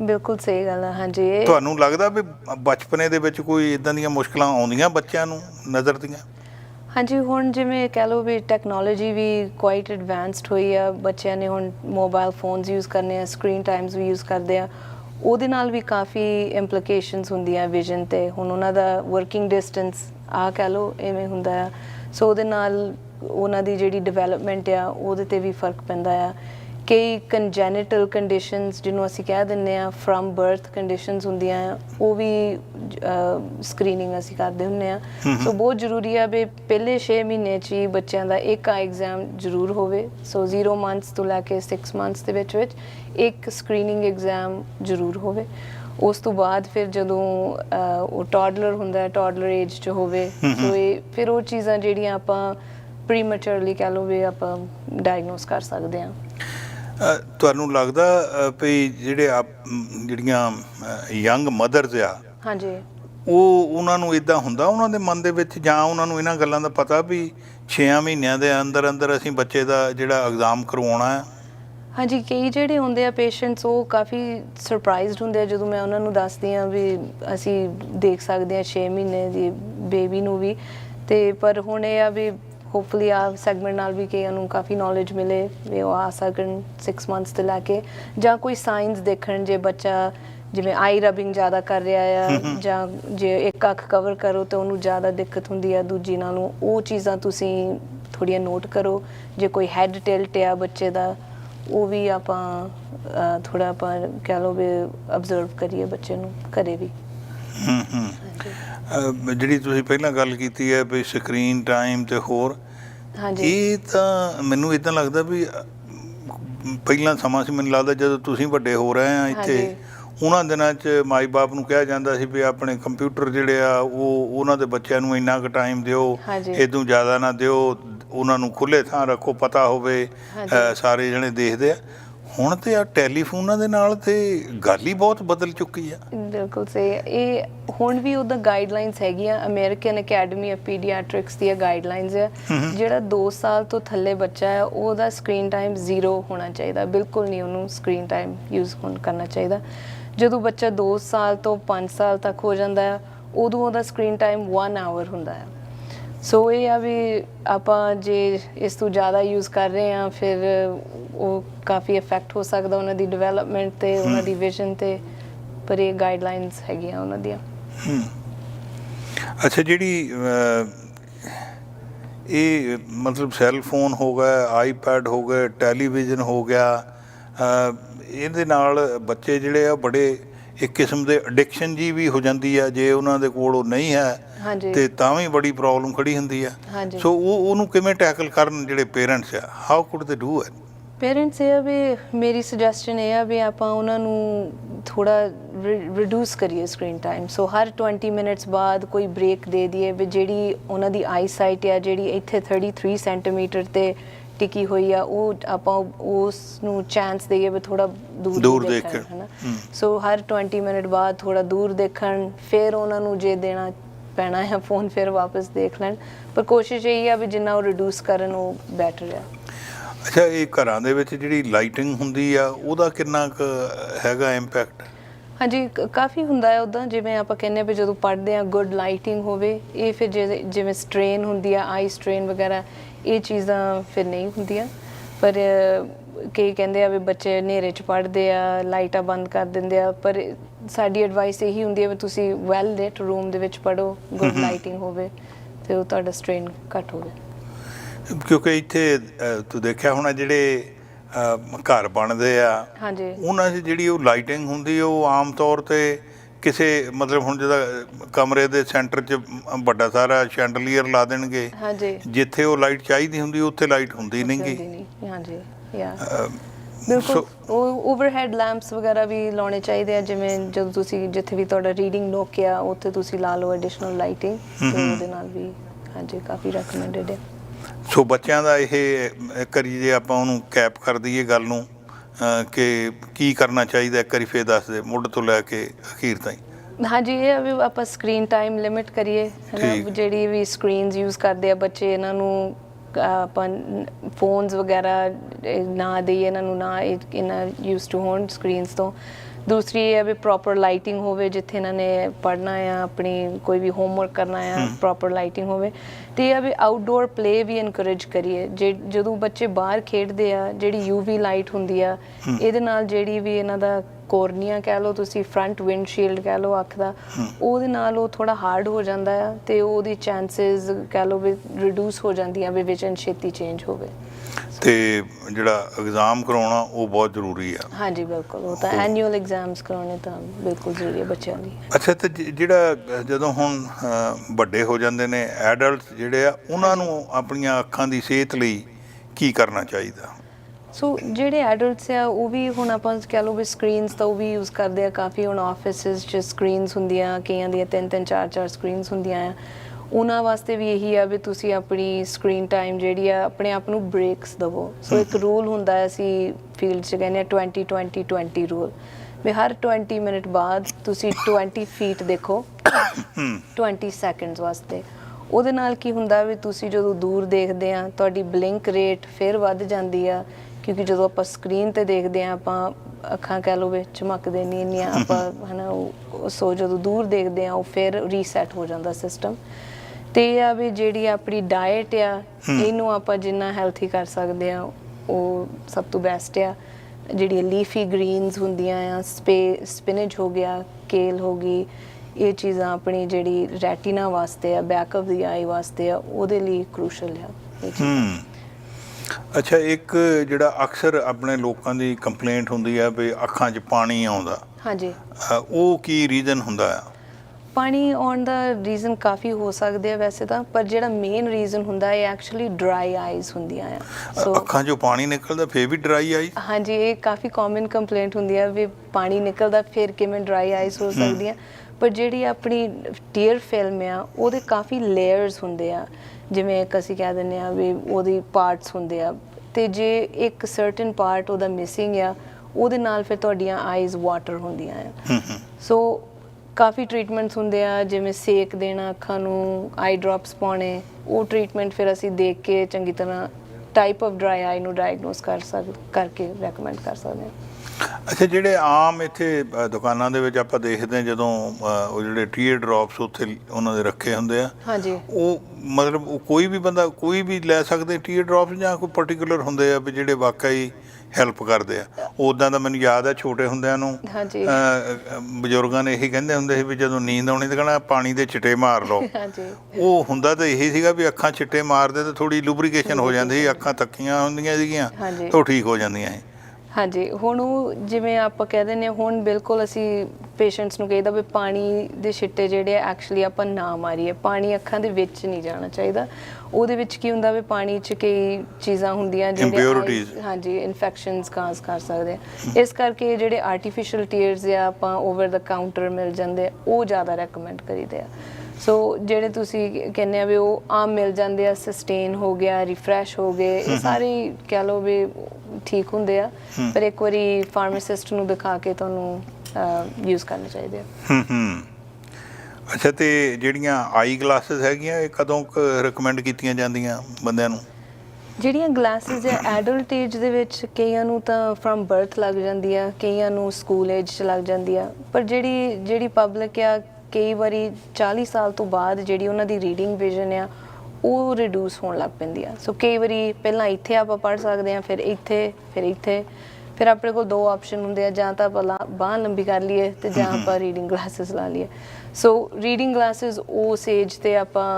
Speaker 1: ਬਿਲਕੁਲ ਸਹੀ ਗੱਲ ਹੈ ਹਾਂਜੀ।
Speaker 2: ਤੁਹਾਨੂੰ ਲੱਗਦਾ ਵੀ ਬਚਪਨੇ ਦੇ ਵਿੱਚ ਕੋਈ ਇਦਾਂ ਦੀਆਂ ਮੁਸ਼ਕਲਾਂ ਆਉਂਦੀਆਂ ਬੱਚਿਆਂ ਨੂੰ ਨਜ਼ਰ ਦੀਆਂ?
Speaker 1: ਹਾਂਜੀ ਹੁਣ ਜਿਵੇਂ ਕਹ ਲਓ ਵੀ ਟੈਕਨੋਲੋਜੀ ਵੀ ਕੁਆਇਟ ਐਡਵਾਂਸਡ ਹੋਈ ਆ ਬੱਚਿਆਂ ਨੇ ਹੁਣ ਮੋਬਾਈਲ ਫੋਨਸ ਯੂਜ਼ ਕਰਨੇ ਆ ਸਕਰੀਨ ਟਾਈਮਸ ਵੀ ਯੂਜ਼ ਕਰਦੇ ਆ ਉਹਦੇ ਨਾਲ ਵੀ ਕਾਫੀ ਇੰਪਲੀਕੇਸ਼ਨਸ ਹੁੰਦੀਆਂ ਵਿਜ਼ਨ ਤੇ। ਹੁਣ ਉਹਨਾਂ ਦਾ ਵਰਕਿੰਗ ਡਿਸਟੈਂਸ ਆ ਕਹ ਲਓ ਐਵੇਂ ਹੁੰਦਾ ਆ। ਸੋ ਉਹਦੇ ਨਾਲ ਉਹਨਾਂ ਦੀ ਜਿਹੜੀ ਡਿਵੈਲਪਮੈਂਟ ਆ ਉਹਦੇ ਤੇ ਵੀ ਫ਼ਰਕ ਪੈਂਦਾ ਆ। ਕਈ ਕੰਜੈਨਿਟਲ ਕੰਡੀਸ਼ਨਸ ਜਿਹਨੂੰ ਅਸੀਂ ਕਹਿ ਦਿੰਨੇ ਆ ਫਰਮ ਬਰਥ ਕੰਡੀਸ਼ਨਸ ਹੁੰਦੀਆਂ ਆ ਉਹ ਵੀ ਸਕਰੀਨਿੰਗ ਅਸੀਂ ਕਰਦੇ ਹੁੰਨੇ ਆ। ਸੋ ਬਹੁਤ ਜ਼ਰੂਰੀ ਆ ਵੀ ਪਹਿਲੇ 6 ਮਹੀਨੇ ਚ ਹੀ ਬੱਚਿਆਂ ਦਾ ਇੱਕ ਆ ਐਗਜ਼ਾਮ ਜ਼ਰੂਰ ਹੋਵੇ। ਸੋ 0 ਮੰਥਸ ਤੋਂ ਲੈ ਕੇ 6 ਮੰਥਸ ਦੇ ਵਿੱਚ ਵਿੱਚ ਇੱਕ ਸਕਰੀਨਿੰਗ ਐਗਜ਼ਾਮ ਜ਼ਰੂਰ ਹੋਵੇ। ਉਸ ਤੋਂ ਬਾਅਦ ਫਿਰ ਜਦੋਂ ਉਹ ਟੌਡਲਰ ਹੁੰਦਾ ਹੈ ਟੌਡਲਰ ਏਜ ਚ ਹੋਵੇ ਸੋ ਇਹ ਫਿਰ ਉਹ ਚੀਜ਼ਾਂ ਜਿਹੜੀਆਂ ਆਪਾਂ ਪ੍ਰੀਮੈਚੁਰਲੀ ਕਹ ਲਓ ਵੀ ਆਪਾਂ ਡਾਇਗਨੋਸ ਕਰ ਸਕਦੇ ਹਾਂ।
Speaker 2: ਤੁਹਾਨੂੰ ਲੱਗਦਾ ਵੀ ਜਿਹੜੇ ਮ, ਜਿਹੜੀਆਂ ਯੰਗ ਮਦਰਸ ਆ
Speaker 1: ਹਾਂਜੀ।
Speaker 2: ਉਹ ਉਹਨਾਂ ਨੂੰ ਇਦਾਂ ਹੁੰਦਾ ਉਹਨਾਂ ਦੇ ਮਨ ਦੇ ਵਿੱਚ ਜਾਂ ਉਹਨਾਂ ਨੂੰ ਇਹਨਾਂ ਗੱਲਾਂ ਦਾ ਪਤਾ ਵੀ 6 ਮਹੀਨਿਆਂ ਦੇ ਅੰਦਰ ਅੰਦਰ ਅਸੀਂ ਬੱਚੇ ਦਾ ਜਿਹੜਾ ਐਗਜ਼ਾਮ ਕਰਵਾਉਣਾ ਹੈ?
Speaker 1: ਹਾਂਜੀ ਕਈ ਜਿਹੜੇ ਹੁੰਦੇ ਆ ਪੇਸ਼ੈਂਟਸ ਉਹ ਕਾਫੀ ਸਰਪ੍ਰਾਈਜ਼ਡ ਹੁੰਦੇ ਆ ਜਦੋਂ ਮੈਂ ਉਹਨਾਂ ਨੂੰ ਦੱਸਦੀ ਆ ਵੀ ਅਸੀਂ ਦੇਖ ਸਕਦੇ ਆ 6 ਮਹੀਨੇ ਦੀ ਬੇਬੀ ਨੂੰ ਵੀ। ਤੇ ਪਰ ਹੁਣ ਇਹ ਆ ਵੀ ਹੋਪਫੁਲੀ ਆ ਸੈਗਮੈਂਟ ਨਾਲ ਵੀ ਕਈਆਂ ਨੂੰ ਕਾਫੀ ਨੌਲੇਜ ਮਿਲੇ ਵੀ ਉਹ ਆ ਸਕਣ 6 ਮੰਥਸ ਤੋਂ ਲੈ ਕੇ ਜਾਂ ਕੋਈ ਸਾਈਨਸ ਦੇਖਣ ਜੇ ਬੱਚਾ ਜਿਵੇਂ ਆਈ ਰਬਿੰਗ ਜ਼ਿਆਦਾ ਕਰ ਰਿਹਾ ਆ ਜਾਂ ਜੇ ਇੱਕ ਅੱਖ ਕਵਰ ਕਰੋ ਤਾਂ ਉਹਨੂੰ ਜ਼ਿਆਦਾ ਦਿੱਕਤ ਹੁੰਦੀ ਆ ਦੂਜੀ ਨਾਲੋਂ ਉਹ ਚੀਜ਼ਾਂ ਤੁਸੀਂ ਥੋੜੀਆਂ ਨੋਟ ਕਰੋ। ਜੇ ਕੋਈ ਹੈਡ ਟਿਲਟ ਆ ਬੱਚੇ ਦਾ ਉਹ ਵੀ ਆਪਾਂ ਥੋੜਾ ਆਪਾਂ ਕਹਿ ਲਓ ਵੀ ਅਬਜ਼ਰਵ ਕਰੀਏ ਬੱਚੇ ਨੂੰ ਘਰੇ ਵੀ।
Speaker 2: ਹੂੰ ਹੂੰ ਜਿਹੜੀ ਤੁਸੀਂ ਪਹਿਲਾਂ ਗੱਲ ਕੀਤੀ ਹੈ ਵੀ ਸਕਰੀਨ ਟਾਈਮ ਤੇ ਹੋਰ
Speaker 1: ਹਾਂਜੀ
Speaker 2: ਇਹ ਤਾਂ ਮੈਨੂੰ ਇਦਾਂ ਲੱਗਦਾ ਵੀ ਪਹਿਲਾਂ ਸਮਾਂ ਸੀ ਮੈਨੂੰ ਲੱਗਦਾ ਜਦੋਂ ਤੁਸੀਂ ਵੱਡੇ ਹੋ ਰਹੇ ਆ ਇੱਥੇ। ਉਹਨਾਂ ਦਿਨਾਂ 'ਚ ਮਾਈ ਬਾਪ ਨੂੰ ਕਿਹਾ ਜਾਂਦਾ ਸੀ ਵੀ ਆਪਣੇ ਕੰਪਿਊਟਰ ਜਿਹੜੇ ਆ ਉਹ ਉਹਨਾਂ ਦੇ ਬੱਚਿਆਂ ਨੂੰ ਇੰਨਾ ਕੁ ਟਾਈਮ ਦਿਓ
Speaker 1: ਹਾਂਜੀ।
Speaker 2: ਇਦੋਂ ਜ਼ਿਆਦਾ ਨਾ ਦਿਓ ਉਹਨਾਂ ਨੂੰ ਖੁੱਲੇ ਥਾਂ ਰੱਖੋ ਪਤਾ ਹੋਵੇ ਸਾਰੇ ਜਣੇ ਦੇਖਦੇ ਆ ਹੁਣ ਤੇ ਆ ਟੈਲੀਫੋਨਾਂ ਦੇ ਨਾਲ ਤੇ ਗੱਲ ਹੀ ਬਹੁਤ ਬਦਲ ਚੁੱਕੀ ਆ।
Speaker 1: ਬਿਲਕੁਲ ਸਹੀ ਹੈ। ਇਹ ਹੁਣ ਵੀ ਉਹਦਾ ਗਾਈਡਲਾਈਨਸ ਹੈਗੀਆਂ। ਅਮਰੀਕਨ ਅਕੈਡਮੀ ਆਫ ਪੀਡੀਆਟ੍ਰਿਕਸ ਦੀਆਂ ਗਾਈਡਲਾਈਨਸ ਹੈ ਜਿਹੜਾ 2 ਸਾਲ ਤੋਂ ਥੱਲੇ ਬੱਚਾ ਹੈ ਉਹਦਾ ਸਕਰੀਨ ਟਾਈਮ ਜ਼ੀਰੋ ਹੋਣਾ ਚਾਹੀਦਾ। ਬਿਲਕੁਲ ਨਹੀਂ ਉਹਨੂੰ ਸਕਰੀਨ ਟਾਈਮ ਯੂਜ਼ ਕਰਨਾ ਚਾਹੀਦਾ। ਜਦੋਂ ਬੱਚਾ 2 ਸਾਲ ਤੋਂ 5 ਸਾਲ ਤੱਕ ਹੋ ਜਾਂਦਾ ਹੈ ਉਦੋਂ ਉਹਦਾ ਸਕਰੀਨ ਟਾਈਮ 1 ਆਵਰ ਹੁੰਦਾ ਹੈ। ਸੋ ਇਹ ਆ ਵੀ ਆਪਾਂ ਜੇ ਇਸ ਤੋਂ ਜ਼ਿਆਦਾ ਯੂਜ਼ ਕਰ ਰਹੇ ਆ ਫਿਰ ਉਹ ਕਾਫੀ ਇਫੈਕਟ ਹੋ ਸਕਦਾ ਉਹਨਾਂ ਦੀ ਡਿਵੈਲਪਮੈਂਟ ਤੇ ਉਹਨਾਂ ਦੀ ਵਿਜ਼ਨ ਤੇ ਪਰ ਇਹ ਗਾਈਡਲਾਈਨਸ ਹੈਗੀਆਂ ਉਹਨਾਂ ਦੀਆਂ।
Speaker 2: ਅੱਛਾ ਜਿਹੜੀ ਇਹ ਮਤਲਬ ਸੈੱਲ ਫੋਨ ਹੋ ਗਿਆ ਆਈਪੈਡ ਹੋ ਗਿਆ ਟੈਲੀਵਿਜ਼ਨ ਹੋ ਗਿਆ ਇਹਦੇ ਨਾਲ ਬੱਚੇ ਜਿਹੜੇ ਆ ਬੜੇ ਇੱਕ ਕਿਸਮ ਦੇ ਐਡਿਕਸ਼ਨ ਜੀ ਵੀ ਹੋ ਜਾਂਦੀ ਆ ਜੇ ਉਹਨਾਂ ਦੇ ਕੋਲ ਉਹ ਨਹੀਂ ਹੈ ਤੇ ਤਾਂ ਵੀ ਬੜੀ ਪ੍ਰੋਬਲਮ ਖੜੀ ਹੁੰਦੀ ਆ। ਸੋ ਉਹ ਉਹਨੂੰ ਕਿਵੇਂ ਟੈਕਲ ਕਰਨ ਜਿਹੜੇ ਪੇਰੈਂਟਸ ਆ? How could they do it
Speaker 1: parents ਇਹ ਆ ਵੀ ਮੇਰੀ ਸੁਜੈਸਸ਼ਨ ਇਹ ਆ ਵੀ ਆਪਾਂ ਉਹਨਾਂ ਨੂੰ ਥੋੜਾ ਰਿਡਿਊਸ ਕਰੀਏ ਸਕਰੀਨ ਟਾਈਮ ਸੋ ਹਰ 20 ਮਿੰਟਸ ਬਾਅਦ ਕੋਈ ਬ੍ਰੇਕ ਦੇ ਦਈਏ ਵੀ ਜਿਹੜੀ ਉਹਨਾਂ ਦੀ ਆਈ ਸਾਈਟ ਆ ਜਿਹੜੀ ਇੱਥੇ 33 ਸੈਂਟੀਮੀਟਰ ਤੇ ਟਿਕੀ ਹੋਈ ਆ ਉਹ ਆਪਾਂ ਉਸ ਨੂੰ ਚਾਂਸ ਦਈਏ ਵੀ ਥੋੜਾ ਦੂਰ ਦੇਖਣ। ਹਨਾ। ਸੋ ਹਰ 20 ਮਿੰਟ ਬਾਅਦ ਥੋੜਾ ਦੂਰ ਦੇਖਣ ਫਿਰ ਉਹਨਾਂ ਨੂੰ ਜੇ ਦੇਣਾ ਪੈਣਾ ਹੈ ਫੋਨ ਫਿਰ ਵਾਪਸ ਦੇਖ ਲੈਣ। ਪਰ ਕੋਸ਼ਿਸ਼ ਇਹ ਆ ਵੀ ਜਿੰਨਾ ਉਹ ਰਿਡਿਊਸ ਕਰਨ ਉਹ ਬੈਟਰ ਆ।
Speaker 2: ਅੱਛਾ ਇਹ ਘਰਾਂ ਦੇ ਵਿੱਚ ਜਿਹੜੀ ਲਾਈਟਿੰਗ ਹੁੰਦੀ ਆ ਉਹਦਾ ਕਿੰਨਾ ਕੁ ਹੈਗਾ ਇੰਪੈਕਟ
Speaker 1: ਹਾਂਜੀ ਕਾਫੀ ਹੁੰਦਾ ਹੈ ਉਦਾਂ ਜਿਵੇਂ ਆਪਾਂ ਕਹਿੰਦੇ ਆ ਵੀ ਜਦੋਂ ਪੜ੍ਹਦੇ ਆ ਗੁੱਡ ਲਾਈਟਿੰਗ ਹੋਵੇ ਇਹ ਫਿਰ ਜਿਵੇਂ ਸਟ੍ਰੇਨ ਹੁੰਦੀ ਆ ਆਈ ਸਟ੍ਰੇਨ ਵਗੈਰਾ ਇਹ ਚੀਜ਼ਾਂ ਫਿਰ ਨਹੀਂ ਹੁੰਦੀਆਂ। ਪਰ ਕਈ ਕਹਿੰਦੇ ਆ ਵੀ ਬੱਚੇ ਹਨੇਰੇ 'ਚ ਪੜ੍ਹਦੇ ਆ ਲਾਈਟਾਂ ਬੰਦ ਕਰ ਦਿੰਦੇ ਆ ਪਰ ਸਾਡੀ ਐਡਵਾਈਸ ਇਹੀ ਹੁੰਦੀ ਹੈ ਵੀ ਤੁਸੀਂ ਵੈਲ ਲਿਟ ਰੂਮ ਦੇ ਵਿੱਚ ਪੜੋ ਗੁੱਡ ਲਾਈਟਿੰਗ ਹੋਵੇ ਤੇ ਉਹ ਤੁਹਾਡਾ ਸਟ੍ਰੇਨ ਘੱਟ ਹੋਵੇ।
Speaker 2: ਕਿਉਂਕਿ ਇੱਥੇ ਤੂੰ ਦੇਖਿਆ ਹੋਣਾ ਜਿਹੜੇ ਘਰ ਬਣਦੇ ਆ
Speaker 1: ਹਾਂਜੀ।
Speaker 2: ਉਹਨਾਂ 'ਚ ਜਿਹੜੀ ਉਹ ਲਾਈਟਿੰਗ ਹੁੰਦੀ ਉਹ ਆਮ ਤੌਰ ਤੇ ਕਿਸੇ ਮਤਲਬ ਹੁਣ ਜਿਹਦਾ ਕਮਰੇ ਦੇ ਸੈਂਟਰ 'ਚ ਵੱਡਾ ਸਾਰਾ ਸ਼ੈਂਡਲੀਅਰ ਲਾ ਦੇਣਗੇ।
Speaker 1: ਹਾਂਜੀ।
Speaker 2: ਜਿੱਥੇ ਉਹ ਲਾਈਟ ਚਾਹੀਦੀ ਹੁੰਦੀ ਉੱਥੇ ਲਾਈਟ ਹੁੰਦੀ ਨਹੀਂਗੀ
Speaker 1: ਨਹੀਂ ਹਾਂਜੀ। ਯਾ
Speaker 2: ਅ,
Speaker 1: ਬਿਲਕੁਲ ਉਹ ਓਵਰਹੈਡ ਲੈਂਪਸ ਵਗੈਰਾ ਵੀ ਲਾਉਣੇ ਚਾਹੀਦੇ ਆ ਜਿਵੇਂ ਜਦੋਂ ਤੁਸੀਂ ਜਿੱਥੇ ਵੀ ਤੁਹਾਡਾ ਰੀਡਿੰਗ ਨੋਕ ਆ ਉੱਥੇ ਤੁਸੀਂ ਲਾ ਲਓ ਐਡੀਸ਼ਨਲ ਲਾਈਟਿੰਗ ਤੇ ਉਹਦੇ ਨਾਲ ਵੀ ਹਾਂਜੀ ਕਾਫੀ ਰეკਮੈਂਡਡ ਹੈ
Speaker 2: ਸੋ ਬੱਚਿਆਂ ਦਾ ਇਹ ਇੱਕ ਵਾਰੀ ਜੇ ਆਪਾਂ ਉਹਨੂੰ ਕੈਪ ਕਰ ਦਈਏ ਗੱਲ ਨੂੰ ਕਿ ਕੀ ਕਰਨਾ ਚਾਹੀਦਾ ਇੱਕ ਵਾਰੀ ਫੇਰ ਦੱਸ ਦੇ ਮੁੱਢ ਤੋਂ ਲੈ ਕੇ ਅਖੀਰ ਤਾਈਂ।
Speaker 1: ਹਾਂਜੀ ਇਹ ਆ ਵੀ ਆਪਾਂ ਸਕਰੀਨ ਟਾਈਮ ਲਿਮਿਟ ਕਰੀਏ। ਜਿਹੜੀ ਵੀ ਸਕਰੀਨਸ ਯੂਜ਼ ਕਰਦੇ ਆ ਬੱਚੇ ਇਹਨਾਂ ਨੂੰ ਆਪਾਂ ਫੋਨਸ ਵਗੈਰਾ ਨਾ ਦੇਈਏ ਇਹਨਾਂ ਨੂੰ ਨਾ ਇਹ- ਇਹਨਾਂ ਯੂਜ਼ ਟੂ ਹੋਣ ਸਕਰੀਨਸ ਤੋਂ। ਦੂਸਰੀ ਇਹ ਵੀ ਪ੍ਰੋਪਰ ਲਾਈਟਿੰਗ ਹੋਵੇ ਜਿੱਥੇ ਇਹਨਾਂ ਨੇ ਪੜ੍ਹਨਾ ਆ ਆਪਣੀ ਕੋਈ ਵੀ ਹੋਮਵਰਕ ਕਰਨਾ ਆ ਪ੍ਰੋਪਰ ਲਾਈਟਿੰਗ ਹੋਵੇ। ਤੇ ਇਹ ਵੀ ਆਊਟਡੋਰ ਪਲੇ ਵੀ ਇਨਕਰੇਜ ਕਰੀਏ। ਜੇ ਜਦੋਂ ਬੱਚੇ ਬਾਹਰ ਖੇਡਦੇ ਆ ਜਿਹੜੀ ਯੂਵੀ ਲਾਈਟ ਹੁੰਦੀ ਆ ਇਹਦੇ ਨਾਲ ਜਿਹੜੀ ਵੀ ਇਹਨਾਂ ਦਾ ਕੋਰਨੀਆ ਕਹਿ ਲਓ ਤੁਸੀਂ ਫਰੰਟ ਵਿੰਡਸ਼ੀਲਡ ਕਹਿ ਲਓ ਅੱਖ ਦਾ ਉਹਦੇ ਨਾਲ ਉਹ ਥੋੜਾ ਹਾਰਡ ਹੋ ਜਾਂਦਾ ਆ ਤੇ ਉਹਦੀ ਚਾਂਸਸ ਕਹਿ ਲਓ ਵੀ ਰਿਡਿਊਸ ਹੋ ਜਾਂਦੀਆਂ ਵੀ ਵਿਜ਼ਨ ਛੇਤੀ ਚੇਂਜ ਹੋਵੇ।
Speaker 2: ਤੇ ਜਿਹੜਾ ਐਗਜ਼ਾਮ ਕਰਾਉਣਾ ਉਹ ਬਹੁਤ ਜ਼ਰੂਰੀ ਆ।
Speaker 1: ਹਾਂਜੀ ਬਿਲਕੁਲ ਉਹ ਤਾਂ ਐਨੂਅਲ ਐਗਜ਼ਾਮਸ ਕਰਾਉਣੇ ਤਾਂ ਬਿਲਕੁਲ ਜ਼ਰੂਰੀ ਹੈ ਬੱਚਿਆਂ ਲਈ।
Speaker 2: ਅੱਛਾ ਤੇ ਜਿਹੜਾ ਜਦੋਂ ਹੁਣ ਵੱਡੇ ਹੋ ਜਾਂਦੇ ਨੇ ਐਡਲਟਸ ਜਿਹੜੇ ਆ ਉਹਨਾਂ ਨੂੰ ਆਪਣੀਆਂ ਅੱਖਾਂ ਦੀ ਸਿਹਤ ਲਈ ਕੀ ਕਰਨਾ ਚਾਹੀਦਾ?
Speaker 1: ਸੋ ਜਿਹੜੇ ਐਡਲਟਸ ਆ ਉਹ ਵੀ ਹੁਣ ਆਪਾਂ ਕਹਿ ਲਓ ਵੀ ਸਕਰੀਨਸ ਤਾਂ ਉਹ ਵੀ ਯੂਜ਼ ਕਰਦੇ ਆ ਕਾਫੀ ਹੁਣ ਆਫਿਸਿਸ 'ਚ ਸਕਰੀਨਸ ਹੁੰਦੀਆਂ ਕਈਆਂ ਦੀਆਂ ਤਿੰਨ ਤਿੰਨ ਚਾਰ ਚਾਰ ਸਕਰੀਨਸ ਹੁੰਦੀਆਂ ਆ। ਉਹਨਾਂ ਵਾਸਤੇ ਵੀ ਇਹੀ ਆ ਵੀ ਤੁਸੀਂ ਆਪਣੀ ਸਕਰੀਨ ਟਾਈਮ ਜਿਹੜੀ ਆ ਆਪਣੇ ਆਪ ਨੂੰ ਬ੍ਰੇਕਸ ਦਵੋ। ਸੋ ਇੱਕ ਰੂਲ ਹੁੰਦਾ ਹੈ ਅਸੀਂ ਫੀਲਡ 'ਚ ਕਹਿੰਦੇ ਆ 20 20 20 ਰੂਲ ਵੀ ਹਰ 20 ਮਿੰਟ ਬਾਅਦ ਤੁਸੀਂ 20 ਫੀਟ ਦੇਖੋ। 20 ਸੈਕਿੰਡਸ ਵਾਸਤੇ। ਉਹਦੇ ਨਾਲ ਕੀ ਹੁੰਦਾ ਵੀ ਤੁਸੀਂ ਜਦੋਂ ਦੂਰ ਦੇਖਦੇ ਆ ਤੁਹਾਡੀ ਬਲਿੰਕ ਰੇਟ ਫਿਰ ਵੱਧ ਜਾਂਦੀ ਆ। ਕਿਉਂਕਿ ਜਦੋਂ ਆਪਾਂ ਸਕਰੀਨ ਤੇ ਦੇਖਦੇ ਆ ਆਪਾਂ ਅੱਖਾਂ ਕਹਿ ਲਓ ਵੀ ਚਮਕਦੇ ਨਹੀਂ ਇੰਨੀਆਂ ਆਪਾਂ ਹਨਾ ਉਹ- ਸੋ ਜਦੋਂ ਦੂਰ ਦੇਖਦੇ ਆ ਉਹ ਫਿਰ ਰੀਸੈਟ ਹੋ ਜਾਂਦਾ ਸਿਸਟਮ ਤੇ ਆ ਵੀ ਜਿਹੜੀ ਆਪਣੀ ਡਾਈਟ ਆ ਇਹਨੂੰ ਆਪਾਂ ਜਿੰਨਾ ਹੈਲਥੀ ਕਰ ਸਕਦੇ ਆ ਉਹ ਸਭ ਤੋਂ ਬੈਸਟ ਆ। ਜਿਹੜੀ ਲੀਫੀ ਗ੍ਰੀਨਸ ਹੁੰਦੀਆਂ ਆ ਸਪਿਨਚ ਹੋ ਗਿਆ ਕੇਲ ਹੋ ਗਈ ਇਹ ਚੀਜ਼ਾਂ ਆਪਣੀ ਜਿਹੜੀ ਰੈਟੀਨਾ ਵਾਸਤੇ ਆ ਬੈਕ ਆਫ ਦੀ ਆਈ ਵਾਸਤੇ ਆ ਉਹਦੇ ਲਈ ਕ੍ਰੂਸ਼ਲ ਆ।
Speaker 2: ਹੂੰ। ਅੱਛਾ ਇੱਕ ਜਿਹੜਾ ਅਕਸਰ ਆਪਣੇ ਲੋਕਾਂ ਦੀ ਕੰਪਲੇਂਟ ਹੁੰਦੀ ਆ ਵੀ ਅੱਖਾਂ 'ਚ ਪਾਣੀ ਆਉਂਦਾ।
Speaker 1: ਹਾਂਜੀ।
Speaker 2: ਅ, ਉਹ ਕੀ ਰੀਜ਼ਨ ਹੁੰਦਾ ਆ?
Speaker 1: ਪਾਣੀ ਆਉਣ ਦਾ ਰੀਜ਼ਨ ਕਾਫੀ ਹੋ ਸਕਦੇ ਆ ਵੈਸੇ ਤਾਂ ਪਰ ਜਿਹੜਾ ਮੇਨ ਰੀਜ਼ਨ ਹੁੰਦਾ ਹੈ ਐਕਚੁਅਲੀ ਡਰਾਈ ਆਈਜ਼ ਹੁੰਦੀਆਂ ਆ। ਸੋ
Speaker 2: ਅੱਖਾਂ 'ਚੋਂ ਪਾਣੀ ਨਿਕਲਦਾ ਫੇਰ ਵੀ ਡਰਾਈ ਆਈ
Speaker 1: ਹਾਂਜੀ ਇਹ ਕਾਫੀ ਕਾਮਨ ਕੰਪਲੇਂਟ ਹੁੰਦੀ ਹੈ ਵੀ ਪਾਣੀ ਨਿਕਲਦਾ ਫਿਰ ਕਿਵੇਂ ਡਰਾਈ ਆਈਜ਼ ਹੋ। ਸਕਦੀਆਂ। ਪਰ ਜਿਹੜੀ ਆਪਣੀ ਟੀਅਰ ਫਿਲਮ ਆ ਉਹਦੇ ਕਾਫੀ ਲੇਅਰਸ ਹੁੰਦੇ ਆ। ਜਿਵੇਂ ਇੱਕ ਅਸੀਂ ਕਹਿ ਦਿੰਦੇ ਆ ਵੀ ਉਹਦੀ ਪਾਰਟਸ ਹੁੰਦੇ ਆ। ਤੇ ਜੇ ਇੱਕ ਸਰਟਨ ਪਾਰਟ ਉਹਦਾ ਮਿਸਿੰਗ ਆ ਉਹਦੇ ਨਾਲ ਫਿਰ ਤੁਹਾਡੀਆਂ ਆਈਜ਼ ਵਾਟਰ ਹੁੰਦੀਆਂ ਆ। ਸੋ ਕਾਫੀ ਟ੍ਰੀਟਮੈਂਟਸ ਹੁੰਦੇ ਆ ਜਿਵੇਂ ਸੇਕ ਦੇਣਾ ਅੱਖਾਂ ਨੂੰ ਆਈ ਡ੍ਰੌਪਸ ਪਾਉਣੇ ਉਹ ਟ੍ਰੀਟਮੈਂਟ ਫਿਰ ਅਸੀਂ ਦੇਖ ਕੇ ਚੰਗੀ ਤਰ੍ਹਾਂ ਟਾਈਪ ਆਫ ਡਰਾਈ ਆਈ ਨੂੰ ਡਾਇਗਨੋਸ ਕਰ ਸਕ ਕਰਕੇ ਰეკਮੈਂਡ ਕਰ ਸਕਦੇ ਹਾਂ
Speaker 2: ਅੱਛਾ ਜਿਹੜੇ ਆਮ ਇੱਥੇ ਅ, ਦੁਕਾਨਾਂ ਦੇ ਵਿੱਚ ਆਪਾਂ ਦੇਖਦੇ ਹਾਂ ਜਦੋਂ ਅ, ਉਹ ਜਿਹੜੇ ਟੀਅਰ ਡ੍ਰੌਪਸ ਉੱਥੇ ਉਹਨਾਂ ਦੇ ਰੱਖੇ ਹੁੰਦੇ ਆ
Speaker 1: ਹਾਂਜੀ।
Speaker 2: ਉਹ ਮਤਲਬ ਉਹ ਕੋਈ ਵੀ ਬੰਦਾ ਕੋਈ ਵੀ ਲੈ ਸਕਦੇ ਟੀਅਰ ਡ੍ਰੌਪਸ ਜਾਂ ਕੋਈ ਪਾਰਟਿਕੂਲਰ ਹੁੰਦੇ ਆ ਵੀ ਜਿਹੜੇ ਵਾਕਈ ਹੈਲਪ ਕਰਦੇ ਆ। ਉਦਾਂ ਦਾ ਮੈਨੂੰ ਯਾਦ ਆ ਛੋਟੇ ਹੁੰਦਿਆਂ ਨੂੰ
Speaker 1: ਹਾਂਜੀ।
Speaker 2: ਅ, ਬਜ਼ੁਰਗਾਂ ਨੇ ਇਹੀ ਕਹਿੰਦੇ ਹੁੰਦੇ ਸੀ ਵੀ ਜਦੋਂ ਨੀਂਦ ਆਉਣੀ ਤਾਂ ਕਹਣਾ ਪਾਣੀ ਦੇ ਛਿੱਟੇ ਮਾਰ ਲਓ।
Speaker 1: ਹਾਂਜੀ।
Speaker 2: ਉਹ ਹੁੰਦਾ ਤਾਂ ਇਹੀ ਸੀਗਾ ਵੀ ਅੱਖਾਂ ਛਿੱਟੇ ਮਾਰਦੇ ਤਾਂ ਥੋੜੀ ਲੁਬਰੀਕੇਸ਼ਨ ਹੋ ਜਾਂਦੀ ਸੀ ਅੱਖਾਂ ਤੱਕੀਆਂ ਹੁੰਦੀਆਂ ਸੀਗੀਆਂ
Speaker 1: ਹਾਂਜੀ।
Speaker 2: ਤਾਂ ਉਹ ਠੀਕ ਹੋ ਜਾਂਦੀਆਂ ਸੀ।
Speaker 1: ਹਾਂਜੀ ਹੁਣ ਉਹ ਜਿਵੇਂ ਆਪਾਂ ਕਹਿ ਦਿੰਦੇ ਹਾਂ ਹੁਣ ਬਿਲਕੁਲ ਅਸੀਂ ਪੇਸ਼ੈਂਟਸ ਨੂੰ ਕਹੀਦਾ ਵੀ ਪਾਣੀ ਦੇ ਛਿੱਟੇ ਜਿਹੜੇ ਆ ਐਕਚੁਅਲੀ ਆਪਾਂ ਨਾ ਮਾਰੀਏ। ਪਾਣੀ ਅੱਖਾਂ ਦੇ ਵਿੱਚ ਨਹੀਂ ਜਾਣਾ ਚਾਹੀਦਾ। ਉਹਦੇ ਵਿੱਚ ਕੀ ਹੁੰਦਾ ਵੀ ਪਾਣੀ 'ਚ ਕਈ ਚੀਜ਼ਾਂ ਹੁੰਦੀਆਂ eyes- ਹਾਂਜੀ ਇਨਫੈਕਸ਼ਨਸ ਕਾਜ਼ ਕਰ ਸਕਦੇ ਆ। ਇਸ ਕਰਕੇ ਜਿਹੜੇ ਆਰਟੀਫੀਸ਼ੀਅਲ ਟੀਅਰਸ ਜਾਂ ਆਪਾਂ ਓਵਰ ਦਾ ਕਾਊਂਟਰ ਮਿਲ ਜਾਂਦੇ ਆ, ਉਹ ਜ਼ਿਆਦਾ ਰეკਮੈਂਡ ਕਰੀਦੇ ਆ। ਸੋ ਜਿਹੜੇ ਤੁਸੀਂ ਕਹਿੰਦੇ ਆ ਵੀ ਉਹ ਆਮ ਮਿਲ ਜਾਂਦੇ ਆ ਸਸਟੇਨ ਹੋ ਗਿਆ ਰਿਫਰੈਸ਼ ਹੋ ਗਏ ਇਹ ਸਾਰੇ ਕਹਿ ਲਓ ਵੀ ਠੀਕ ਹੁੰਦੇ ਆ। ਪਰ ਇੱਕ ਵਾਰੀ ਫਾਰਮਾਸਿਸਟ ਨੂੰ ਦਿਖਾ ਕੇ ਤੁਹਾਨੂੰ ਯੂਜ਼ ਕਰਨੇ ਚਾਹੀਦੇ ਆ।
Speaker 2: ਹੂੰ ਹੂੰ ਅੱਛਾ ਤੇ ਜਿਹੜੀਆਂ ਆਈ ਗਲਾਸਸ ਹੈਗੀਆਂ ਇਹ ਕਦੋਂ ਰეკਮੈਂਡ ਕੀਤੀਆਂ ਜਾਂਦੀਆਂ ਬੰਦਿਆਂ ਨੂੰ?
Speaker 1: ਜਿਹੜੀਆਂ ਗਲਾਸਿਸ ਹੈ ਐਡਲਟ ਏਜ ਦੇ ਵਿੱਚ ਕਈਆਂ ਨੂੰ ਤਾਂ ਫਰਮ ਬਰਥ ਲੱਗ ਜਾਂਦੀ ਆ ਕਈਆਂ ਨੂੰ ਸਕੂਲ ਏਜ 'ਚ ਲੱਗ ਜਾਂਦੀ ਆ। ਪਰ ਜਿਹੜੀ ਜਿਹੜੀ ਪਬਲਿਕ ਆ ਕਈ ਵਾਰੀ 40 ਸਾਲ ਤੋਂ ਬਾਅਦ ਜਿਹੜੀ ਉਹਨਾਂ ਦੀ ਰੀਡਿੰਗ ਵਿਜ਼ਨ ਆ ਉਹ ਰਿਡਿਊਸ ਹੋਣ ਲੱਗ ਪੈਂਦੀ ਆ। ਸੋ ਕਈ ਵਾਰੀ ਪਹਿਲਾਂ ਇੱਥੇ ਆਪਾਂ ਪੜ ਸਕਦੇ ਆ ਫਿਰ ਇੱਥੇ ਫਿਰ ਇੱਥੇ। ਫਿਰ ਆਪਣੇ ਕੋਲ ਦੋ ਆਪਸ਼ਨ ਹੁੰਦੇ ਆ ਜਾਂ ਤਾਂ ਆਪਾਂ ਲਾ- ਬਾਂਹ ਲੰਬੀ ਕਰ ਲਈਏ ਤੇ ਜਾਂ ਆਪਾਂ ਰੀਡਿੰਗ ਗਲਾਸਿਸ ਲਾ ਲਈਏ। ਸੋ ਰੀਡਿੰਗ ਗਲਾਸਿਸ ਉਸ ਏਜ ਤੇ ਆਪਾਂ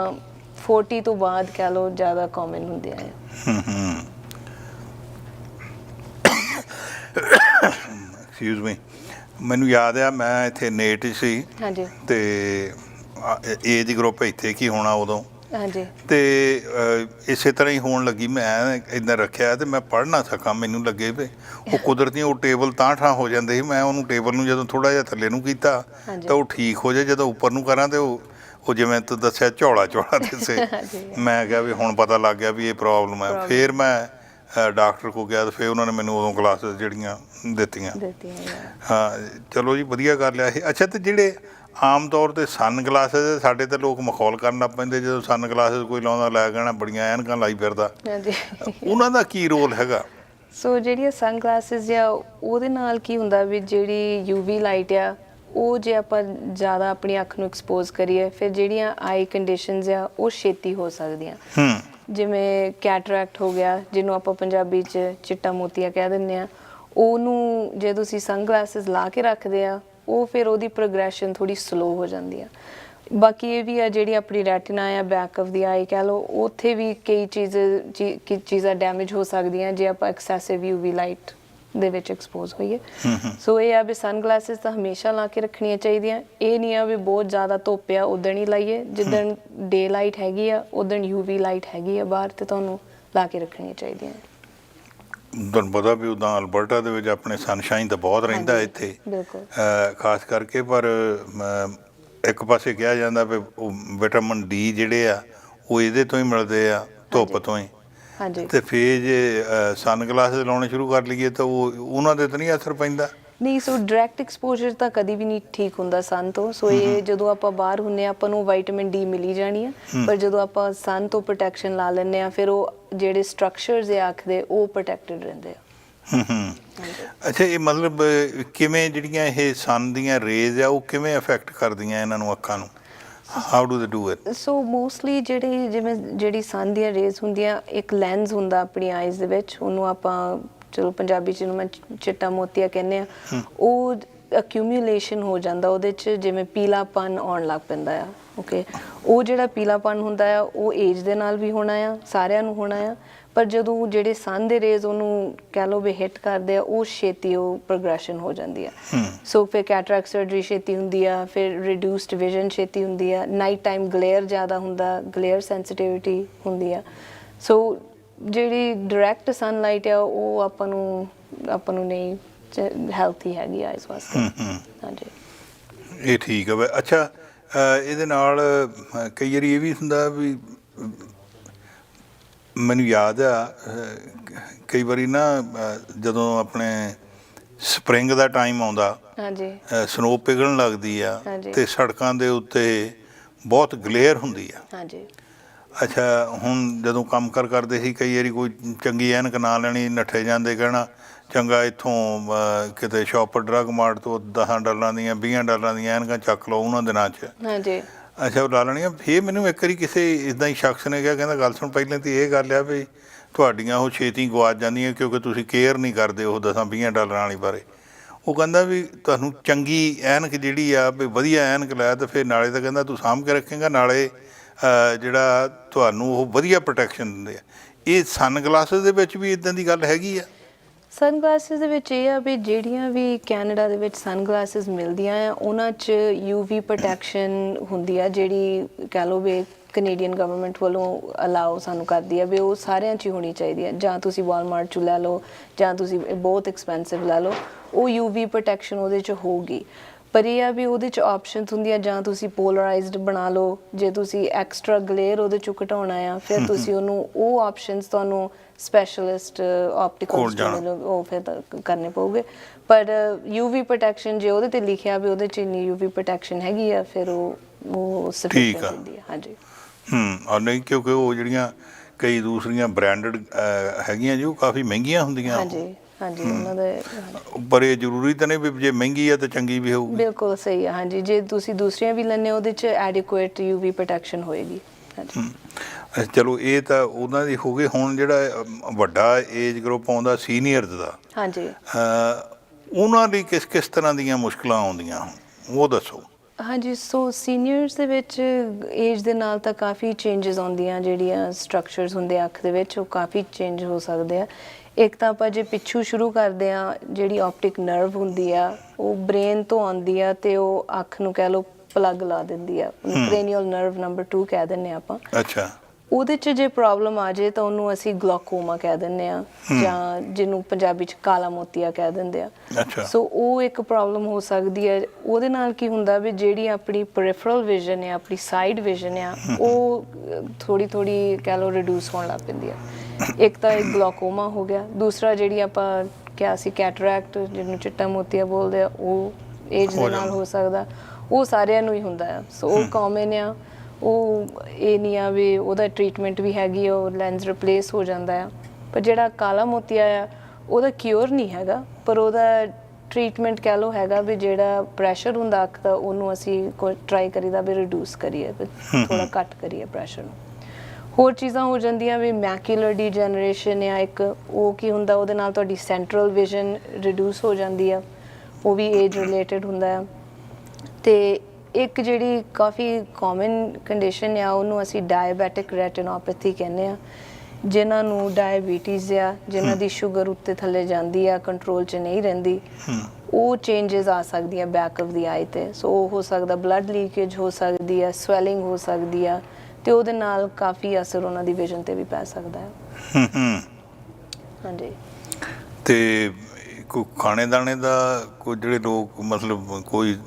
Speaker 1: 40 ਤੋਂ ਬਾਅਦ ਕਹ ਲਓ ਜ਼ਿਆਦਾ ਕਾਮਨ ਹੁੰਦੇ ਆ
Speaker 2: ਐਕਸਕਿਊਜ਼ ਮੀ ਮੈਨੂੰ ਯਾਦ ਆ ਮੈਂ ਇੱਥੇ ਨੇਟ ਸੀ
Speaker 1: ਹਾਂਜੀ
Speaker 2: ਤੇ ਏਜ ਗਰੁੱਪ ਇੱਥੇ ਕੀ ਹੋਣਾ ਉਦੋਂ
Speaker 1: ਹਾਂਜੀ
Speaker 2: ਤੇ ਅ, ਇਸੇ ਤਰ੍ਹਾਂ ਹੀ ਹੋਣ ਲੱਗੀ ਮੈਂ ਇਦਾਂ ਰੱਖਿਆ ਤੇ ਮੈਂ ਪੜ੍ਹ ਨਾ ਸਕਾਂ ਮੈਨੂੰ ਲੱਗੇ ਵੀ ਉਹ ਕੁਦਰਤੀ ਉਹ ਟੇਬਲ ਤਾਂ ਠਾਂ ਹੋ ਜਾਂਦੇ ਸੀ ਮੈਂ ਉਹਨੂੰ ਟੇਬਲ ਨੂੰ ਜਦੋਂ ਥੋੜਾ ਜਿਹਾ ਥੱਲੇ ਨੂੰ ਕੀਤਾ
Speaker 1: ਹਾਂਜੀ।
Speaker 2: ਤਾਂ ਉਹ ਠੀਕ ਹੋ ਜਾਏ ਜਦੋਂ ਉੱਪਰ ਨੂੰ ਕਰਾਂ ਤੇ ਉਹ ਉਹ ਜਿਵੇਂ ਤੂੰ ਦੱਸਿਆ ਝੋਲਾ ਝੋਲਾ ਦਿਸੇ
Speaker 1: ਹਾਂਜੀ।
Speaker 2: ਮੈਂ ਕਿਹਾ ਵੀ ਹੁਣ ਪਤਾ ਲੱਗ ਗਿਆ ਵੀ ਇਹ ਪ੍ਰੋਬਲਮ ਹੈ
Speaker 1: Problem।
Speaker 2: ਫਿਰ ਮੈਂ ਡਾਕਟਰ ਕੋ ਗਿਆ ਤੇ ਫਿਰ ਉਹਨਾਂ ਨੇ ਮੈਨੂੰ ਉਦੋਂ ਕਲਾਸਿਸ ਜਿਹੜੀਆਂ ਦਿੱਤੀਆਂ। ਹਾਂ ਚਲੋ ਜੀ ਵਧੀਆ ਕਰ ਲਿਆ ਇਹ। ਅੱਛਾ ਤੇ ਜਿਹੜੇ ਆਮ ਤੌਰ ਤੇ ਸਨ ਗਲਾਸਸ ਸਾਡੇ ਤੇ ਲੋਕ ਮਖੌਲ ਕਰਨ ਲੱਗ ਪੈਂਦੇ ਜਦੋਂ ਸਨ ਗਲਾਸਸ ਕੋਈ ਲਾਉਂਦਾ ਲੈ ਕਹਿਣਾ ਬੜੀਆਂ ਐਨਕਾਂ ਲਾਈ ਫਿਰਦਾ।
Speaker 1: ਹਾਂਜੀ।
Speaker 2: ਉਹਨਾਂ ਦਾ ਕੀ ਰੋਲ ਹੈਗਾ?
Speaker 1: ਸੋ ਜਿਹੜੀਆਂ ਸਨ ਗਲਾਸਿਸ ਆ ਉਹਦੇ ਨਾਲ ਕੀ ਹੁੰਦਾ ਵੀ ਜਿਹੜੀ ਯੂਵੀ ਲਾਈਟ ਆ ਉਹ ਜੇ ਆਪਾਂ ਜ਼ਿਆਦਾ ਆਪਣੀ ਅੱਖ ਨੂੰ ਐਕਸਪੋਜ਼ ਕਰੀਏ ਫਿਰ ਜਿਹੜੀਆਂ ਆਈ ਕੰਡੀਸ਼ਨਸ ਆ ਉਹ ਛੇਤੀ ਹੋ ਸਕਦੀਆਂ।
Speaker 2: ਹੂੰ।
Speaker 1: ਜਿਵੇਂ ਕੈਟਰੈਕਟ ਹੋ ਗਿਆ, ਜਿਹਨੂੰ ਆਪਾਂ ਪੰਜਾਬੀ 'ਚ ਚਿੱਟਾ ਮੋਤੀਆ ਕਹਿ ਦਿੰਦੇ ਆ ਉਹਨੂੰ ਜੇ ਤੁਸੀਂ ਸਨਗਲਾਸਸ ਲਾ ਕੇ ਰੱਖਦੇ ਆ, ਉਹ ਫਿਰ ਉਹਦੀ ਪ੍ਰੋਗਰੈਸ਼ਨ ਥੋੜੀ ਸਲੋ ਹੋ ਜਾਂਦੀ ਆ। ਬਾਕੀ ਇਹ ਵੀ ਆ ਜਿਹੜੀ ਆਪਣੀ ਰੈਟਿਨਾ ਆ ਬੈਕ ਆਫ ਦੀ ਆਈ ਕਹ ਲਓ, ਉੱਥੇ ਵੀ ਕਈ ਚੀਜ਼, ਚੀ- ਕੀ ਚੀਜ਼ਾਂ ਡੈਮੇਜ ਹੋ ਸਕਦੀਆਂ, ਜੇ ਆਪਾਂ ਐਕਸੈਸਿਵ ਯੂਵੀ ਲਾਈਟ ਦੇ ਵਿੱਚ ਐਕਸਪੋਜ਼ ਹੋਈਏ ਸੋ ਇਹ ਆ ਵੀ ਸਨਗਲਾਸਸ ਤਾਂ ਹਮੇਸ਼ਾ ਲਾ ਕੇ ਰੱਖਣੀਆਂ ਚਾਹੀਦੀਆਂ। ਇਹ ਨਹੀਂ ਆ ਵੀ ਬਹੁਤ ਜ਼ਿਆਦਾ ਧੁੱਪ ਆ ਉਦਣ ਹੀ ਲਾਈਏ। ਜਿੱਦਣ ਡੇ ਲਾਈਟ ਹੈਗੀ ਆ ਉਦਣ ਯੂਵੀ ਲਾਈਟ ਹੈਗੀ ਆ ਬਾਹਰ ਤੇ ਤੁਹਾਨੂੰ ਲਾ ਕੇ ਰੱਖਣੀਆਂ ਚਾਹੀਦੀਆਂ।
Speaker 2: ਤੁਹਾਨੂੰ ਪਤਾ ਵੀ ਉਦਾਂ ਅਲਬਰਟਾ ਦੇ ਵਿੱਚ ਆਪਣੇ ਸਨਸ਼ਾਈਨ ਤਾਂ ਬਹੁਤ ਰਹਿੰਦਾ ਇੱਥੇ।
Speaker 1: ਬਿਲਕੁਲ।
Speaker 2: ਖਾਸ ਕਰਕੇ ਪਰ ਇੱਕ ਪਾਸੇ ਕਿਹਾ ਜਾਂਦਾ ਵੀ ਵਿਟਾਮਿਨ ਡੀ ਜਿਹੜੇ ਆ ਉਹ ਇਹਦੇ ਤੋਂ ਹੀ ਮਿਲਦੇ ਆ ਧੁੱਪ। ਤੋਂ ਹੀ।
Speaker 1: ਹਾਂਜੀ।
Speaker 2: ਤੇ ਫੇਰ ਜੇ ਸਨ ਗਲਾਸਸ ਲਾਉਣੇ ਸ਼ੁਰੂ ਕਰ ਲਈਏ ਤਾਂ ਉਹ ਉਹਨਾਂ ਦੇ ਤਾਂ ਨਹੀਂ ਅਸਰ ਪੈਂਦਾ।
Speaker 1: ਨਹੀਂ ਸੋ ਡਾਇਰੈਕਟ ਐਕਸਪੋਜ਼ਰ ਤਾਂ ਕਦੀ ਵੀ ਨਹੀਂ ਠੀਕ ਹੁੰਦਾ ਸਨ ਤੋਂ। ਸੋ ਇਹ ਜਦੋਂ ਆਪਾਂ ਬਾਹਰ ਹੁੰਨੇ ਆ ਆਪਾਂ ਨੂੰ ਵਿਟਾਮਿਨ ਡੀ ਮਿਲੀ ਜਾਣੀ ਆ। ਪਰ ਜਦੋਂ ਆਪਾਂ ਸਨ ਤੋਂ ਪ੍ਰੋਟੈਕਸ਼ਨ ਲਾ ਲੈਂਦੇ ਆ ਫਿਰ ਉਹ ਜਿਹੜੇ ਸਟਰਕਚਰਸ ਆ ਅੱਖ ਦੇ ਉਹ ਪ੍ਰੋਟੈਕਟਡ ਰਹਿੰਦੇ ਆ।
Speaker 2: ਹੂੰ ਅੱਛਾ ਇਹ ਮਤਲਬ ਕਿਵੇਂ ਜਿਹੜੀਆਂ ਇਹ ਸਨ ਦੀਆਂ ਰੇਜ਼ ਆ ਉਹ ਕਿਵੇਂ ਅਫੈਕਟ ਕਰਦੀਆਂ ਇਹਨਾਂ ਨੂੰ ਅੱਖਾਂ ਨੂੰ? How do they do it
Speaker 1: so mostly ਜਿਹੜੇ ਜਿਵੇਂ ਜਿਹੜੀ ਸਨ ਦੀਆਂ ਰੇਜ਼ ਹੁੰਦੀਆਂ ਇੱਕ ਲੈਂਸ ਹੁੰਦਾ ਆਪਣੀ ਆਈਜ਼ ਦੇ ਵਿੱਚ ਉਹਨੂੰ ਆਪਾਂ ਚਲੋ ਪੰਜਾਬੀ ਚ ਨੂੰ ਮੈਂ ਚਿੱਟਾ ਮੋਤੀਆ ਕਹਿੰਦੇ ਆ ਉਹ ਅਕਿਊਮੂਲੇਸ਼ਨ ਹੋ ਜਾਂਦਾ ਉਹਦੇ ਚ ਜਿਵੇਂ ਪੀਲਾਪਨ ਆਉਣ ਲੱਗ ਪੈਂਦਾ ਆ ਓਕੇ ਉਹ ਜਿਹੜਾ ਪੀਲਾਪਨ ਹੁੰਦਾ ਆ ਉਹ ਏਜ ਦੇ ਨਾਲ ਵੀ ਹੋਣਾ ਆ ਸਾਰਿਆਂ ਨੂੰ ਹੋਣਾ ਆ ਪਰ ਜਦੋਂ ਜਿਹੜੇ ਸਨ ਦੇ ਰੇਜ਼ ਉਹਨੂੰ ਕਹਿ ਲਓ ਵੀ ਹਿੱਟ ਕਰਦੇ ਆ ਉਹ ਛੇਤੀ ਉਹ ਪ੍ਰੋਗਰੈਸ਼ਨ ਹੋ ਜਾਂਦੀ ਆ। ਸੋ ਫਿਰ ਕੈਟਰੈਕਟ ਸਰਜਰੀ ਛੇਤੀ ਹੁੰਦੀ ਆ ਫਿਰ ਰਿਡਿਊਸਡ ਵਿਜ਼ਨ ਛੇਤੀ ਹੁੰਦੀ ਆ ਨਾਈਟ ਟਾਈਮ ਗਲੇਅਰ ਜ਼ਿਆਦਾ ਹੁੰਦਾ ਗਲੇਅਰ ਸੈਂਸਿਟੀਵਿਟੀ ਹੁੰਦੀ ਆ। ਸੋ ਜਿਹੜੀ ਡਾਇਰੈਕਟ ਸਨਲਾਈਟ ਆ ਉਹ ਆਪਾਂ ਨੂੰ ਆਪਾਂ ਨੂੰ ਨਹੀਂ ਹੈਲਥੀ ਹੈਗੀ ਆਈਜ਼ ਵਾਸਤੇ।
Speaker 2: ਹੂੰ ਹੂੰ।
Speaker 1: ਹਾਂਜੀ।
Speaker 2: ਇਹ ਠੀਕ ਹੈ ਬਈ। ਅੱਛਾ ਇਹਦੇ ਨਾਲ ਕਈ ਵਾਰੀ ਇਹ ਵੀ ਹੁੰਦਾ ਵੀ ਮੈਨੂੰ ਯਾਦ ਆ ਕਈ ਵਾਰੀ ਨਾ ਜਦੋਂ ਆਪਣੇ ਸਪ੍ਰਿੰਗ ਦਾ ਟਾਈਮ ਆਉਂਦਾ
Speaker 1: ਹਾਂਜੀ।
Speaker 2: ਸਨੋ ਪਿਘਲਣ ਲੱਗਦੀ ਆ। ਤੇ ਸੜਕਾਂ ਦੇ ਉੱਤੇ ਬਹੁਤ ਗਲੇਅਰ ਹੁੰਦੀ ਆ।
Speaker 1: ਹਾਂਜੀ।
Speaker 2: ਅੱਛਾ ਹੁਣ ਜਦੋਂ ਕੰਮ ਕਰ ਕਰਦੇ ਸੀ ਕਈ ਵਾਰੀ ਕੋਈ ਚੰਗੀ ਐਨਕ ਨਾ ਲੈਣੀ ਨੱਠੇ ਜਾਂਦੇ ਕਹਿਣਾ ਚੰਗਾ ਇੱਥੋਂ ਕਿਤੇ ਸ਼ਾਪਰ ਡਰੱਗ ਮਾਰਟ ਤੋਂ 10 ਡਾਲਰਾਂ ਦੀਆਂ 20 ਡਾਲਰਾਂ ਦੀਆਂ ਐਨਕਾਂ ਚੱਕ ਲਓ ਉਹਨਾਂ ਦਿਨਾਂ 'ਚ।
Speaker 1: ਹਾਂਜੀ।
Speaker 2: ਅੱਛਾ, ਉਹ ਲਾ ਲੈਣੀਆਂ ਫੇਰ ਮੈਨੂੰ ਇੱਕ ਵਾਰੀ ਕਿਸੇ ਇਦਾਂ ਹੀ ਸ਼ਖਸ ਨੇ ਕਿਹਾ, ਕਹਿੰਦਾ ਗੱਲ ਸੁਣ, ਪਹਿਲਾਂ ਤੇ ਇਹ ਗੱਲ ਆ ਵੀ ਤੁਹਾਡੀਆਂ ਉਹ ਛੇਤੀ ਗਵਾਚ ਜਾਂਦੀਆਂ ਕਿਉਂਕਿ ਤੁਸੀਂ ਕੇਅਰ ਨਹੀਂ ਕਰਦੇ ਉਹ 10 20 ਡਾਲਰਾਂ ਵਾਲੀ ਬਾਰੇ। ਉਹ ਕਹਿੰਦਾ ਵੀ ਤੁਹਾਨੂੰ ਚੰਗੀ ਐਨਕ ਜਿਹੜੀ ਆ, ਵੀ ਵਧੀਆ ਐਨਕ ਲਾਇਆ ਤੇ ਫਿਰ ਨਾਲੇ ਤਾਂ ਕਹਿੰਦਾ ਤੂੰ ਸਾਂਭ ਕੇ ਰੱਖੇਗਾ, ਨਾਲੇ ਜਿਹੜਾ ਤੁਹਾਨੂੰ ਉਹ ਵਧੀਆ ਪ੍ਰੋਟੈਕਸ਼ਨ ਦਿੰਦੇ ਆ। ਇਹ ਸਨ ਗਲਾਸਸ ਦੇ ਵਿੱਚ ਵੀ ਇਦਾਂ ਦੀ ਗੱਲ ਹੈਗੀ ਆ?
Speaker 1: ਸਨਗਲਾਸਿਸ ਦੇ ਵਿੱਚ ਇਹ ਆ ਵੀ ਜਿਹੜੀਆਂ ਵੀ ਕੈਨੇਡਾ ਦੇ ਵਿੱਚ ਸਨਗਲਾਸਿਸ ਮਿਲਦੀਆਂ ਆ ਉਹਨਾਂ 'ਚ UV ਪ੍ਰੋਟੈਕਸ਼ਨ ਹੁੰਦੀ ਆ ਜਿਹੜੀ ਕਹ ਲਓ ਵੀ ਕੈਨੇਡੀਅਨ ਗਵਰਨਮੈਂਟ ਵੱਲੋਂ ਅਲਾਉ ਸਾਨੂੰ ਕਰਦੀ ਆ ਵੀ ਉਹ ਸਾਰਿਆਂ 'ਚ ਹੀ ਹੋਣੀ ਚਾਹੀਦੀ ਆ। ਜਾਂ ਤੁਸੀਂ ਵਾਲਮਾਰਟ 'ਚ ਲੈ ਲਓ ਜਾਂ ਤੁਸੀਂ ਬਹੁਤ ਐਕਸਪੈਂਸਿਵ ਲੈ ਲਓ ਉਹ UV ਪ੍ਰੋਟੈਕਸ਼ਨ ਉਹਦੇ 'ਚ ਹੋਊਗੀ। ਪਰ ਇਹ ਆ ਵੀ ਉਹਦੇ 'ਚ ਆਪਸ਼ਨਸ ਹੁੰਦੀਆਂ ਜਾਂ ਤੁਸੀਂ ਪੋਲਰਾਈਜ਼ਡ ਬਣਾ ਲਓ ਜੇ ਤੁਸੀਂ ਐਕਸਟਰਾ ਗਲੇਅਰ ਉਹਦੇ 'ਚੋਂ ਘਟਾਉਣਾ ਆ ਫਿਰ ਤੁਸੀਂ ਉਹਨੂੰ ਉਹ ਆਪਸ਼ਨਸ ਤੁਹਾਨੂੰ ਸਪੈਸ਼ਲਿਸਟ
Speaker 2: ਕੋਲ
Speaker 1: ਆਪਟੀਕਲਸ
Speaker 2: ਜਾਣਾ।
Speaker 1: ਤੋਂ ਉਹ ਫਿਰ ਤਾਂ ਕਰਨੇ ਪਊਗੇ। ਪਰ UV ਪ੍ਰੋਟੈਕਸ਼ਨ ਜੇ ਉਹਦੇ ਤੇ ਲਿਖਿਆ ਵੀ ਉਹਦੇ ਚ ਇੰਨੀ UV ਪ੍ਰੋਟੈਕਸ਼ਨ ਹੈਗੀ ਆ ਫਿਰ ਉਹ ਉਹ
Speaker 2: ਠੀਕ
Speaker 1: sufficient
Speaker 2: ਆ।
Speaker 1: ਹੁੰਦੀ ਹੈ ਹਾਂਜੀ।
Speaker 2: ਹੂੰ ਔਰ ਨਹੀਂ ਕਿਉਂਕਿ ਉਹ ਜਿਹੜੀਆਂ ਕਈ ਦੂਸਰੀਆਂ ਬ੍ਰਾਂਡਡ ਹੈਗੀਆਂ ਜੀ ਉਹ ਕਾਫੀ ਮਹਿੰਗੀਆਂ ਹੁੰਦੀਆਂ।
Speaker 1: ਹਾਂਜੀ ਹਾਂਜੀ ਉਹਨਾਂ ਦਾ।
Speaker 2: ਪਰ ਇਹ ਜ਼ਰੂਰੀ ਤਾਂ ਨਹੀਂ ਵੀ ਜੇ ਮਹਿੰਗੀ ਆ ਤਾਂ ਚੰਗੀ ਵੀ ਹੋਊਗੀ।
Speaker 1: ਬਿਲਕੁਲ ਸਹੀ ਹੈ ਹਾਂਜੀ ਜੇ ਤੁਸੀਂ ਦੂਸਰੀਆਂ ਵੀ ਲੈਣੇ ਉਹਦੇ ਚ ਐਡਿਕੁਏਟ UV ਪ੍ਰੋਟੈਕਸ਼ਨ ਹੋਏਗੀ। ਹਾਂਜੀ।
Speaker 2: ਚਲੋ ਇਹ ਤਾਂ ਉਹਨਾਂ ਦੀ ਹੋ ਗਈ ਹੁਣ ਜਿਹੜਾ ਵੱਡਾ ਏਜ ਗਰੁੱਪ ਆਉਂਦਾ ਸੀਨੀਅਰਸ ਦਾ।
Speaker 1: ਹਾਂਜੀ।
Speaker 2: ਉਹਨਾਂ ਲਈ ਕਿਸ ਕਿਸ ਤਰ੍ਹਾਂ ਦੀਆਂ ਮੁਸ਼ਕਲਾਂ ਆਉਂਦੀਆਂ ਉਹ ਦੱਸੋ।
Speaker 1: ਹਾਂਜੀ ਸੋ ਸੀਨੀਅਰਸ ਦੇ ਵਿੱਚ ਏਜ ਦੇ ਨਾਲ ਤਾਂ ਕਾਫੀ ਚੇਂਜਸ ਆਉਂਦੀਆਂ ਜਿਹੜੀਆਂ ਸਟਰਕਚਰਸ ਹੁੰਦੇ ਆ ਅੱਖ ਦੇ ਵਿੱਚ ਉਹ ਕਾਫੀ ਚੇਂਜ ਹੋ ਸਕਦੇ ਆ। ਇੱਕ ਤਾਂ ਆਪਾਂ ਜੇ ਪਿੱਛੂ ਸ਼ੁਰੂ ਕਰਦੇ ਆ ਜਿਹੜੀ ਆਪਟਿਕ ਨਰਵ ਹੁੰਦੀ ਆ ਉਹ ਬ੍ਰੇਨ ਤੋਂ ਆਉਂਦੀ ਆ ਤੇ ਉਹ ਅੱਖ ਨੂੰ ਕਹਿ ਲਓ ਪਲੱਗ ਲਾ ਦਿੰਦੀ ਆ। ਕ੍ਰੇਨੀਅਲ ਨਰਵ ਨੰਬਰ 2 ਕਹਿ ਦਿੰਨੇ ਆਪਾਂ।
Speaker 2: ਅੱਛਾ।
Speaker 1: ਉਹਦੇ 'ਚ ਜੇ ਪ੍ਰੋਬਲਮ ਆ ਜੇ ਤਾਂ ਉਹਨੂੰ ਅਸੀਂ ਗਲੋਕੋਮਾ ਕਹਿ ਦਿੰਨੇ ਆ ਜਾਂ ਜਿਹਨੂੰ ਪੰਜਾਬੀ 'ਚ ਕਾਲਾ ਮੋਤੀਆ ਕਹਿ ਦਿੰਦੇ ਆ
Speaker 2: ਅੱਛਾ।
Speaker 1: ਸੋ ਉਹ ਇੱਕ ਪ੍ਰੋਬਲਮ ਹੋ ਸਕਦੀ ਹੈ। ਉਹਦੇ ਨਾਲ ਕੀ ਹੁੰਦਾ ਵੀ ਜਿਹੜੀ ਆਪਣੀ ਪੈਰੀਫਰਲ ਵਿਜ਼ਨ ਹੈ ਆਪਣੀ ਸਾਈਡ ਵਿਜ਼ਨ ਹੈ ਉਹ ਥੋੜੀ ਥੋੜੀ ਕਹਿ ਲਓ ਰਿਡਿਊਸ ਹੋਣ ਲੱਗ ਪੈਂਦੀ ਹੈ। ਇੱਕ ਤਾਂ ਇਹ ਗਲੋਕੋਮਾ ਹੋ ਗਿਆ। ਦੂਸਰਾ ਜਿਹੜੀ ਆਪਾਂ ਕਿਹਾ ਸੀ ਕੈਟਰੈਕਟ ਜਿਹਨੂੰ ਚਿੱਟਾ ਮੋਤੀਆ ਬੋਲਦੇ ਆ ਉਹ ਏਜ ਦੇ ਨਾਲ। ਹੋ ਸਕਦਾ। ਉਹ ਸਾਰਿਆਂ ਨੂੰ ਹੀ ਹੁੰਦਾ ਹੈ। ਸੋ ਉਹ ਕਾਮਨ ਆ। ਉਹ ਇਹ ਨਹੀਂ ਆ ਵੀ ਉਹਦਾ ਟ੍ਰੀਟਮੈਂਟ ਵੀ ਹੈਗੀ ਆ, ਉਹ ਲੈਂਸ ਰਿਪਲੇਸ ਹੋ ਜਾਂਦਾ ਆ। ਪਰ ਜਿਹੜਾ ਕਾਲਾ ਮੋਤੀਆ ਆ ਉਹਦਾ ਕਿਉਰ ਨਹੀਂ ਹੈਗਾ। ਪਰ ਉਹਦਾ ਟ੍ਰੀਟਮੈਂਟ ਕਹਿ ਲੋ ਹੈਗਾ ਵੀ ਜਿਹੜਾ ਪ੍ਰੈਸ਼ਰ ਹੁੰਦਾ ਅੱਖ ਦਾ ਉਹਨੂੰ ਅਸੀਂ ਕੋਈ ਟਰਾਈ ਕਰੀਦਾ ਵੀ ਰਿਡਿਊਸ ਕਰੀਏ ਥੋੜਾ ਘੱਟ ਕਰੀਏ ਪ੍ਰੈਸ਼ਰ ਨੂੰ। ਹੋਰ ਚੀਜ਼ਾਂ ਹੋ ਜਾਂਦੀਆਂ ਵੀ ਮੈਕੂਲਰ ਡੀਜਨਰੇਸ਼ਨ ਆ ਇੱਕ ਉਹ ਕੀ ਹੁੰਦਾ ਉਹਦੇ ਨਾਲ ਤੁਹਾਡੀ ਸੈਂਟਰਲ ਵਿਜ਼ਨ ਰਿਡਿਊਸ ਹੋ ਜਾਂਦੀ ਆ। ਉਹ ਵੀ ਏਜ ਰਿਲੇਟਡ ਹੁੰਦਾ ਆ। ਤੇ ਇੱਕ ਜਿਹੜੀ ਕਾਫੀ ਕਾਮਨ ਕੰਡੀਸ਼ਨ ਆ ਉਹਨੂੰ ਅਸੀਂ ਡਾਇਬੈਟਿਕ ਰੈਟੀਨੋਪੈਥੀ ਕਹਿੰਦੇ ਆ ਜਿਨ੍ਹਾਂ ਨੂੰ ਡਾਇਬੀਟੀਜ਼ ਆ ਜਿਨ੍ਹਾਂ ਦੀ ਸ਼ੂਗਰ ਉੱਤੇ ਥੱਲੇ ਜਾਂਦੀ ਆ ਕੰਟਰੋਲ 'ਚ ਨਹੀਂ ਰਹਿੰਦੀ ਉਹ ਚੇਂਜਸ ਆ ਸਕਦੀਆਂ ਬੈਕ ਆਫ ਦੀ ਆਈ ਤੇ। ਸੋ ਉਹ ਹੋ ਸਕਦਾ ਬਲੱਡ ਲੀਕੇਜ ਹੋ ਸਕਦੀ ਆ ਸਵੈਲਿੰਗ ਹੋ ਸਕਦੀ ਆ ਤੇ ਉਹਦੇ ਨਾਲ ਕਾਫੀ ਅਸਰ ਉਹਨਾਂ ਦੀ ਵਿਜ਼ਨ ਤੇ ਵੀ ਪੈ ਸਕਦਾ ਹੈ। ਹਾਂਜੀ।
Speaker 2: ਤੇ ਕੋਈ ਖਾਣੇ ਦਾਣੇ ਦਾ ਕੋਈ ਜਿਹੜੇ ਲੋਕ ਮਤਲਬ ਕੋਈ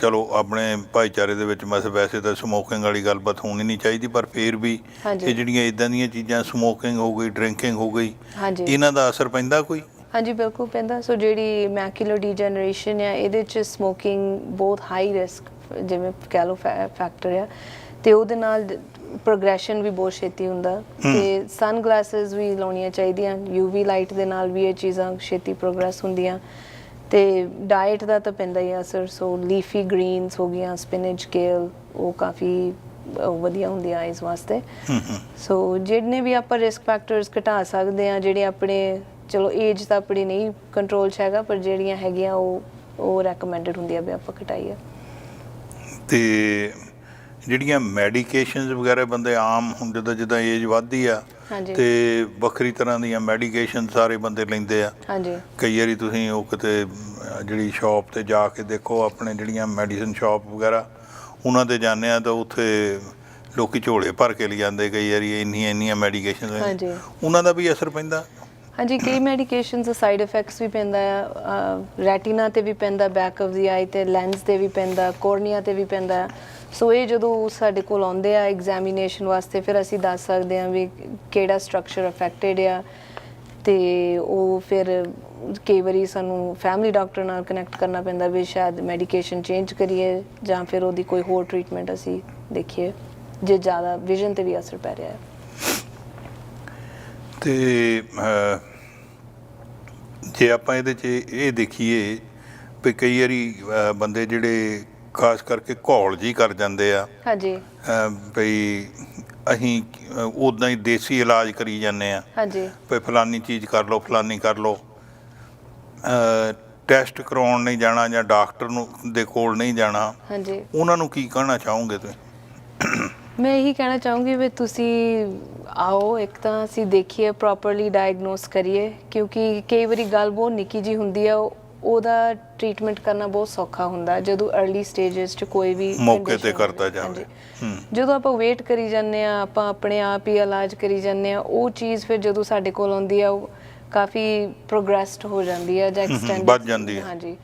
Speaker 2: ਚਲੋ ਆਪਣੇ ਭਾਈਚਾਰੇ ਦੇ ਵਿੱਚ ਮਸ ਵੈਸੇ ਤਾਂ ਸਮੋਕਿੰਗ ਵਾਲੀ ਗੱਲਬਾਤ ਹੋਣੀ ਨਹੀਂ ਚਾਹੀਦੀ ਪਰ ਫੇਰ ਵੀ। ਇਹ ਜਿਹੜੀਆਂ ਇਦਾਂ ਦੀਆਂ ਚੀਜ਼ਾਂ ਸਮੋਕਿੰਗ ਹੋ ਗਈ ਡਰਿੰਕਿੰਗ ਹੋ ਗਈ ਇਹਨਾਂ ਦਾ ਅਸਰ ਪੈਂਦਾ ਕੋਈ?
Speaker 1: ਹਾਂਜੀ ਬਿਲਕੁਲ ਪੈਂਦਾ। ਸੋ ਜਿਹੜੀ ਮੈਕੂਲਰ ਡੀਜਨਰੇਸ਼ਨ ਹੈ ਇਹਦੇ ਚ ਸਮੋਕਿੰਗ ਬਹੁਤ ਹਾਈ ਰਿਸਕ ਜਿਵੇਂ ਕਹਿ ਲਓ ਫੈਕਟਰ ਆ। ਤੇ ਉਹਦੇ ਨਾਲ ਪ੍ਰੋਗਰੈਸ਼ਨ ਵੀ ਬਹੁਤ ਛੇਤੀ ਹੁੰਦਾ। ਤੇ ਸਨ ਗਲਾਸਸ ਵੀ ਲਾਉਣੀਆਂ ਚਾਹੀਦੀਆਂ UV ਲਾਈਟ ਦੇ ਨਾਲ ਵੀ ਇਹ ਚੀਜ਼ਾਂ ਛੇਤੀ ਪ੍ਰੋਗਰੈਸ ਹੁੰਦੀਆਂ। ਤੇ ਡਾਈਟ ਦਾ ਤਾਂ ਪੈਂਦਾ ਹੀ ਆ ਅਸਰ ਸੋ ਲੀਫੀ ਗ੍ਰੀਨਸ ਹੋ ਗਈਆਂ ਸਪਿਨਚ ਕੇਲ ਉਹ ਕਾਫੀ ਵਧੀਆ ਹੁੰਦੀਆਂ ਆਈਜ਼ ਵਾਸਤੇ। ਸੋ ਜਿਹੜੇ ਵੀ ਆਪਾਂ ਰਿਸਕ ਫੈਕਟਰਸ ਘਟਾ ਸਕਦੇ ਆ ਜਿਹੜੇ ਆਪਣੇ ਚਲੋ ਏਜ ਤਾਂ ਆਪਣੀ ਨਹੀਂ ਕੰਟਰੋਲ 'ਚ ਹੈਗਾ ਪਰ ਜਿਹੜੀਆਂ ਹੈਗੀਆਂ ਉਹ ਉਹ ਰეკਮੈਂਡਡ ਹੁੰਦੀ ਆ ਵੀ ਆਪਾਂ ਘਟਾਈਏ।
Speaker 2: ਤੇ ਜਿਹੜੀਆਂ ਮੈਡੀਕੇਸ਼ਨਸ ਵਗੈਰਾ ਬੰਦੇ ਆਮ ਹੁਣ ਜਿੱਦਾਂ ਜਿੱਦਾਂ ਏਜ ਵੱਧਦੀ ਆ ਤੇ ਵੱਖਰੀ ਤਰ੍ਹਾਂ ਦੀਆਂ ਮੈਡੀਕੇਸ਼ਨ ਸਾਰੇ ਬੰਦੇ ਲੈਂਦੇ ਆ।
Speaker 1: ਹਾਂਜੀ।
Speaker 2: ਕਈ ਵਾਰੀ ਤੁਸੀਂ ਉਹ ਕਿਤੇ ਜਿਹੜੀ ਸ਼ਾਪ ਤੇ ਜਾ ਕੇ ਦੇਖੋ ਆਪਣੇ ਜਿਹੜੀਆਂ ਮੈਡੀਸਨ ਸ਼ਾਪ ਵਗੈਰਾ ਉਹਨਾਂ ਤੇ ਜਾਂਦੇ ਆ ਤਾਂ ਉੱਥੇ ਲੋਕੀ ਝੋਲੇ ਭਰ ਕੇ ਲਿਆਂਦੇ ਕਈ ਵਾਰੀ ਇੰਨੀਆਂ ਇੰਨੀਆਂ ਮੈਡੀਕੇਸ਼ਨ
Speaker 1: ਹਾਂਜੀ।
Speaker 2: ਉਹਨਾਂ ਦਾ ਵੀ ਅਸਰ ਪੈਂਦਾ।
Speaker 1: ਹਾਂਜੀ ਕਈ ਮੈਡੀਕੇਸ਼ਨਸ ਸਾਈਡ ਇਫੈਕਟਸ ਵੀ ਪੈਂਦਾ ਆ ਰੈਟੀਨਾ ਤੇ ਵੀ ਪੈਂਦਾ ਬੈਕ ਆਫ ਦੀ ਆਈ ਤੇ ਲੈਂਸ ਤੇ ਵੀ ਪੈਂਦਾ ਕੋਰਨੀਆ ਤੇ ਵੀ ਪੈਂਦਾ। ਸੋ ਇਹ ਜਦੋਂ ਸਾਡੇ ਕੋਲ ਆਉਂਦੇ ਆ ਐਗਜ਼ਾਮੀਨੇਸ਼ਨ ਵਾਸਤੇ, ਫਿਰ ਅਸੀਂ ਦੱਸ ਸਕਦੇ ਆ ਵੀ ਕਿਹੜਾ ਸਟਰਕਚਰ ਅਫੈਕਟਡ ਆ ਤੇ ਉਹ ਫਿਰ ਕਈ ਵਾਰੀ ਸਾਨੂੰ ਫੈਮਿਲੀ ਡਾਕਟਰ ਨਾਲ ਕਨੈਕਟ ਕਰਨਾ ਪੈਂਦਾ ਵੀ ਸ਼ਾਇਦ ਮੈਡੀਕੇਸ਼ਨ ਚੇਂਜ ਕਰੀਏ ਜਾਂ ਫਿਰ ਉਹਦੀ ਕੋਈ ਹੋਰ ਟ੍ਰੀਟਮੈਂਟ ਅਸੀਂ ਦੇਖੀਏ, ਜੇ ਜ਼ਿਆਦਾ ਵਿਜ਼ਨ ਤੇ ਵੀ ਅਸਰ ਪੈ ਰਿਹਾ ਹੈ।
Speaker 2: ਤੇ ਜੇ ਆਪਾਂ ਇਹਦੇ 'ਚ ਇਹ ਦੇਖੀਏ ਵੀ ਕਈ ਵਾਰੀ ਬੰਦੇ ਜਿਹੜੇ ਖਾਸ ਕਰਕੇ ਘੋਲ ਜੀ ਕਰ ਜਾਂਦੇ ਆ।
Speaker 1: ਹਾਂਜੀ।
Speaker 2: ਵੀ ਅਸੀਂ ਉਦਾਂ ਹੀ ਦੇਸੀ ਇਲਾਜ ਕਰੀ ਜਾਂਦੇ ਆ।
Speaker 1: ਹਾਂਜੀ।
Speaker 2: ਵੀ ਫਲਾਨੀ ਚੀਜ਼ ਕਰ ਲਓ ਫਲਾਨੀ ਕਰ ਲਓ। ਟੈਸਟ ਕਰਾਉਣ ਨਹੀਂ ਜਾਣਾ ਜਾਂ ਡਾਕਟਰ ਨੂੰ ਦੇ ਕੋਲ ਨਹੀਂ ਜਾਣਾ
Speaker 1: ਹਾਂਜੀ।
Speaker 2: ਉਹਨਾਂ ਨੂੰ ਕੀ ਕਹਿਣਾ ਚਾਹੋਗੇ ਤੁਸੀਂ?
Speaker 1: ਮੈਂ ਇਹੀ ਕਹਿਣਾ ਚਾਹੂੰਗੀ ਵੀ ਤੁਸੀਂ ਆਓ ਇੱਕ ਤਾਂ ਅਸੀਂ ਦੇਖੀਏ ਪ੍ਰੋਪਰਲੀ ਡਾਇਗਨੋਸ ਕਰੀਏ ਕਿਉਂਕਿ ਕਈ ਵਾਰੀ ਗੱਲ ਬਹੁਤ ਨਿੱਕੀ ਜੀ ਹੁੰਦੀ ਆ ਉਹਦਾ ਟ੍ਰੀਟਮੈਂਟ ਕਰਨਾ ਬਹੁਤ ਸੌਖਾ ਹੁੰਦਾ ਜਦੋਂ अर्ਲੀ ਸਟੇजेस 'ਚ ਕੋਈ ਵੀ
Speaker 2: ਮੌਕੇ ਤੇ ਕਰਤਾ ਜਾਵੇ।
Speaker 1: ਜਦੋਂ ਆਪਾਂ ਵੇਟ ਕਰੀ ਜਾਂਦੇ ਆ ਆਪਾਂ ਆਪਣੇ ਆਪ ਹੀ ਇਲਾਜ ਕਰੀ ਜਾਂਦੇ ਆ ਉਹ ਚੀਜ਼ ਫਿਰ ਜਦੋਂ ਸਾਡੇ ਕੋਲ ਆਉਂਦੀ ਆ ਉਹ ਕਾਫੀ ਪ੍ਰੋਗਰੈਸਡ ਹੋ ਜਾਂਦੀ ਆ ਜਾਂ ਐਕਸਟੈਂਡ
Speaker 2: ਵੱਧ ਜਾਂਦੀ ਹੈ
Speaker 1: ਹਾਂਜੀ।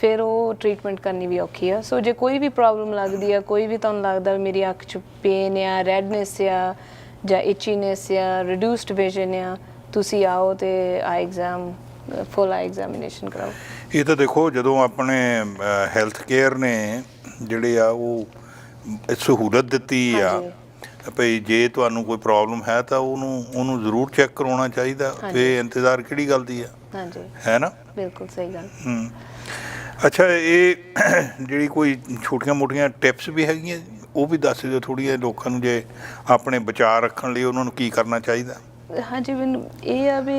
Speaker 1: ਫਿਰ ਉਹ ਟ੍ਰੀਟਮੈਂਟ ਕਰਨੀ ਵੀ ਔਖੀ ਆ। ਸੋ ਜੇ ਕੋਈ ਵੀ ਪ੍ਰੋਬਲਮ ਲੱਗਦੀ ਆ ਕੋਈ ਵੀ ਤੁਹਾਨੂੰ ਲੱਗਦਾ ਮੇਰੀ ਅੱਖ 'ਚ ਪੇਨ ਆ ਰੈਡਨੈਸ ਆ ਜਾਂ ਇਚੀਨੈਸ ਆ ਰਿਡਿਊਸਡ ਵਿਜ਼ਨ ਆ ਤੁਸੀਂ ਆਓ ਤੇ ਆ ਐਗਜ਼ਾਮ ਫੁੱਲ ਐਗਜ਼ਾਮੀਨੇਸ਼ਨ ਕਰਾਓ।
Speaker 2: ਇਹ ਤਾਂ ਦੇਖੋ ਜਦੋਂ ਆਪਣੇ ਹੈਲਥ ਕੇਅਰ ਨੇ ਜਿਹੜੇ ਆ ਉਹ ਸਹੂਲਤ ਦਿੱਤੀ ਆ। ਭਈ ਜੇ ਤੁਹਾਨੂੰ ਕੋਈ ਪ੍ਰੋਬਲਮ ਹੈ ਤਾਂ ਉਹਨੂੰ ਉਹਨੂੰ ਜ਼ਰੂਰ ਚੈੱਕ ਕਰਾਉਣਾ ਚਾਹੀਦਾ। ਫੇ ਇੰਤਜ਼ਾਰ ਕਿਹੜੀ ਗੱਲ ਦੀ ਆ?
Speaker 1: ਹਾਂਜੀ।
Speaker 2: ਹੈ ਨਾ?
Speaker 1: ਬਿਲਕੁਲ ਸਹੀ ਗੱਲ।
Speaker 2: ਹੂੰ। ਅੱਛਾ ਇਹ ਜਿਹੜੀ ਕੋਈ ਛੋਟੀਆਂ-ਮੋਟੀਆਂ ਟਿਪਸ ਵੀ ਹੈਗੀਆਂ ਉਹ ਵੀ ਦੱਸ ਦਿਓ ਥੋੜੀਆਂ ਲੋਕਾਂ ਨੂੰ ਜੇ ਆਪਣੇ ਵਿਚਾਰ ਰੱਖਣ ਲਈ ਉਹਨਾਂ ਨੂੰ ਕੀ ਕਰਨਾ ਚਾਹੀਦਾ?
Speaker 1: ਹਾਂਜੀ ਮੈਨੂੰ ਇਹ ਆ ਵੀ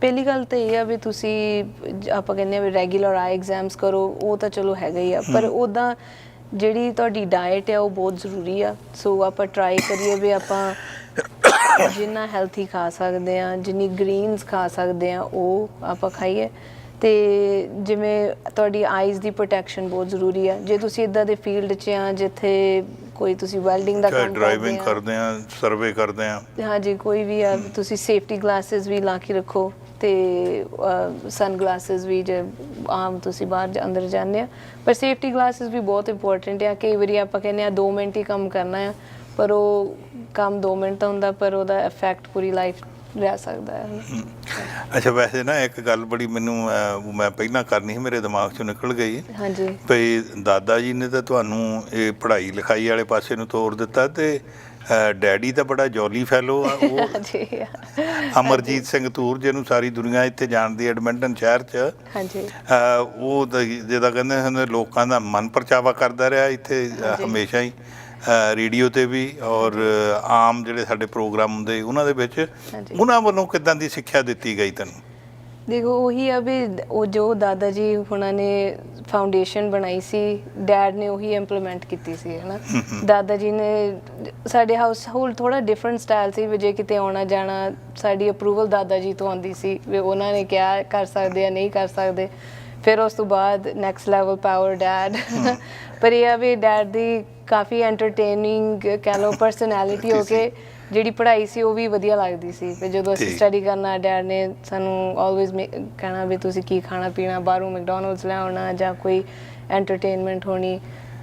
Speaker 1: ਪਹਿਲੀ ਗੱਲ ਤਾਂ ਇਹ ਆ ਵੀ ਤੁਸੀਂ ਆਪਾਂ ਕਹਿੰਦੇ ਆ ਵੀ ਰੈਗੂਲਰ ਆਈ ਐਗਜ਼ਾਮਸ ਕਰੋ ਉਹ ਤਾਂ ਚਲੋ ਹੈਗਾ ਹੀ ਆ ਪਰ ਉਦਾਂ ਜਿਹੜੀ ਤੁਹਾਡੀ ਡਾਈਟ ਆ ਉਹ ਬਹੁਤ ਜ਼ਰੂਰੀ ਆ। ਸੋ ਆਪਾਂ ਟਰਾਈ ਕਰੀਏ ਵੀ ਆਪਾਂ ਜਿੰਨਾ ਹੈਲਥੀ ਖਾ ਸਕਦੇ ਆ ਜਿੰਨੀ ਗ੍ਰੀਨਸ ਖਾ ਸਕਦੇ ਆ ਉਹ ਆਪਾਂ ਖਾਈਏ। ਤੇ ਜਿਵੇਂ ਤੁਹਾਡੀ ਆਈਜ਼ ਦੀ ਪ੍ਰੋਟੈਕਸ਼ਨ ਬਹੁਤ ਜ਼ਰੂਰੀ ਆ। ਜੇ ਤੁਸੀਂ ਇਦਾਂ ਦੇ ਫੀਲਡ 'ਚ ਆ ਜਿੱਥੇ ਕੋਈ ਤੁਸੀਂ ਵੈਲਡਿੰਗ ਦਾ ਕੰਮ
Speaker 2: ਡਰਾਈਵਿੰਗ
Speaker 1: ਕਰਦੇ ਆ।
Speaker 2: ਕਰਦੇ ਆ ਸਰਵੇ ਕਰਦੇ ਆ।
Speaker 1: ਹਾਂਜੀ ਕੋਈ ਵੀ ਆ ਤੁਸੀਂ ਸੇਫਟੀ ਗਲਾਸਸ ਵੀ ਲਾ ਕੇ ਰੱਖੋ। ਤੇ ਸਨ ਗਲਾਸਸ ਵੀ ਜੇ ਆਮ ਤੁਸੀਂ ਬਾਹਰ ਜਾ- ਅੰਦਰ ਜਾਂਦੇ ਆ। ਪਰ ਸੇਫਟੀ ਗਲਾਸਸ ਵੀ ਬਹੁਤ ਇੰਪੋਰਟੈਂਟ ਆ ਕਈ ਵਾਰੀ ਆਪਾਂ ਕਹਿੰਦੇ ਆ 2 ਮਿੰਟ ਹੀ ਕੰਮ ਕਰਨਾ ਆ ਪਰ ਉਹ ਕੰਮ 2 ਮਿੰਟ ਦਾ ਹੁੰਦਾ ਪਰ ਉਹਦਾ ਇਫੈਕਟ ਪੂਰੀ ਲਾਈਫ ਰਹਿ ਸਕਦਾ ਹੈ।
Speaker 2: ਅੱਛਾ ਵੈਸੇ ਨਾ ਇੱਕ ਗੱਲ ਬੜੀ ਮੈਨੂੰ ਮੈਂ ਪਹਿਲਾਂ ਕਰਨੀ ਸੀ ਮੇਰੇ ਦਿਮਾਗ ਚੋਂ ਨਿਕਲ ਗਈ।
Speaker 1: ਹਾਂਜੀ।
Speaker 2: ਭਈ ਦਾਦਾ ਜੀ ਨੇ ਤਾਂ ਤੁਹਾਨੂੰ ਇਹ ਪੜ੍ਹਾਈ ਲਿਖਾਈ ਵਾਲੇ ਪਾਸੇ ਨੂੰ ਤੋਰ ਦਿੱਤਾ ਤੇ ਡੈਡੀ ਤਾਂ ਬੜਾ ਜੋਲੀ ਫੈਲੋ ਆ ਉਹ
Speaker 1: ਹਾਂਜੀ
Speaker 2: ਅਮਰਜੀਤ ਸਿੰਘ ਤੂਰ ਜਿਹਨੂੰ ਸਾਰੀ ਦੁਨੀਆ ਇੱਥੇ ਜਾਣਦੀ ਐਡਮਿੰਟਨ ਸ਼ਹਿਰ 'ਚ।
Speaker 1: ਹਾਂਜੀ।
Speaker 2: ਉਹ ਜਿਹਦਾ ਕਹਿੰਦੇ ਹੁੰਦੇ ਲੋਕਾਂ ਦਾ ਮਨ ਪਰਚਾਵਾ ਕਰਦਾ ਰਿਹਾ ਇੱਥੇ। ਹਮੇਸ਼ਾ ਹੀ। ਰੇਡੀਓ ਤੇ ਵੀ ਔਰ ਆਮ ਜਿਹੜੇ ਸਾਡੇ ਪ੍ਰੋਗਰਾਮ ਹੁੰਦੇ ਉਹਨਾਂ ਦੇ ਵਿੱਚ। ਉਹਨਾਂ ਵੱਲੋਂ ਕਿਦਾਂ ਦੀ ਸਿੱਖਿਆ ਦਿੱਤੀ ਗਈ ਤੈਨੂੰ?
Speaker 1: ਦੇਖੋ ਉਹੀ ਆ ਵੀ ਉਹ ਜੋ ਦਾਦਾ ਜੀ ਹੁਣਾਂ ਨੇ ਫਾਊਂਡੇਸ਼ਨ ਬਣਾਈ ਸੀ ਡੈਡ ਨੇ ਉਹੀ ਇੰਪਲੀਮੈਂਟ ਕੀਤੀ ਸੀ ਹਨਾ? ਦਾਦਾ ਜੀ ਨੇ ਸਾਡੇ ਹਾਊਸ ਹੋਲਡ ਥੋੜਾ ਡਿਫਰੈਂਟ ਸਟਾਈਲ ਸੀ ਵੀ ਜੇ ਕਿਤੇ ਆਉਣਾ ਜਾਣਾ ਸਾਡੀ ਅਪਰੂਵਲ ਦਾਦਾ ਜੀ ਤੋਂ ਆਉਂਦੀ ਸੀ ਵੀ ਉਹਨਾਂ ਨੇ ਕਿਹਾ ਕਰ ਸਕਦੇ ਆ ਨਹੀਂ ਕਰ ਸਕਦੇ। ਫਿਰ ਉਸ ਤੋਂ ਬਾਅਦ ਨੈਕਸਟ ਲੈਵਲ ਪਾਵਰ ਡੈਡ ਪਰ ਇਹ ਆ ਵੀ ਡੈਡ ਦੀ ਕਾਫੀ ਐਂਟਰਟੇਨਿੰਗ ਕਹਿ ਲਓ ਪਰਸਨੈਲਿਟੀ ਹੋ ਕੇ ਜਿਹੜੀ ਪੜ੍ਹਾਈ ਸੀ ਉਹ ਵੀ ਵਧੀਆ ਲੱਗਦੀ ਸੀ। ਤੇ ਜਦੋਂ ਅਸੀਂ
Speaker 2: ਠੀਕ।
Speaker 1: ਸਟੱਡੀ ਕਰਨਾ ਡੈਡ ਨੇ ਸਾਨੂੰ ਆਲਵੇਜ਼ ਕਹਿਣਾ ਵੀ ਤੁਸੀਂ ਕੀ ਖਾਣਾ ਪੀਣਾ ਬਾਹਰੋਂ ਮੈਕਡੋਨਲਡਸ ਲਿਆਉਣਾ ਜਾਂ ਕੋਈ ਐਂਟਰਟੇਨਮੈਂਟ ਹੋਣੀ।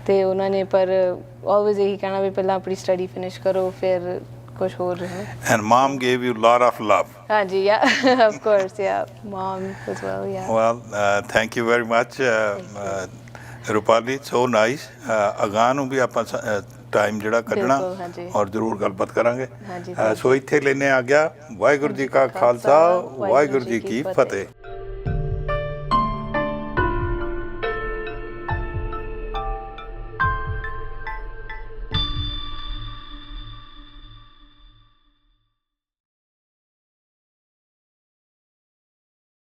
Speaker 1: ਤੇ ਉਹਨਾਂ ਨੇ ਪਰ ਆਲਵੇਜ਼ ਇਹੀ ਕਹਿਣਾ ਵੀ ਪਹਿਲਾਂ ਆਪਣੀ ਸਟੱਡੀ ਫਿਨਿਸ਼ ਕਰੋ ਫਿਰ ਕੁਝ ਹੋਰ ਹੈ
Speaker 2: and mum gave you lot of love
Speaker 1: ਹਾਂਜੀ yeah of course yeah mum as well yeah
Speaker 2: Well, uh, thank you very much, uh, uh, Rupali so nice ਅਗਾਂਹ ਨੂੰ ਵੀ ਆਪਾਂ ਟਾਈਮ ਜਿਹੜਾ ਕੱਢਣਾ
Speaker 1: ਬਿਲਕੁਲ, ਹਾਂਜੀ।
Speaker 2: ਔਰ ਜ਼ਰੂਰ ਗੱਲਬਾਤ ਕਰਾਂਗੇ।
Speaker 1: ਹਾਂਜੀ,
Speaker 2: ਸੋ ਇੱਥੇ ਲੈਨੇ ਆ ਗਿਆ ਵਾਹਿਗੁਰੂ ਜੀ ਕਾ ਖਾਲਸਾ ਵਾਹਿਗੁਰੂ ਜੀ ਕੀ ਫਤਿਹ।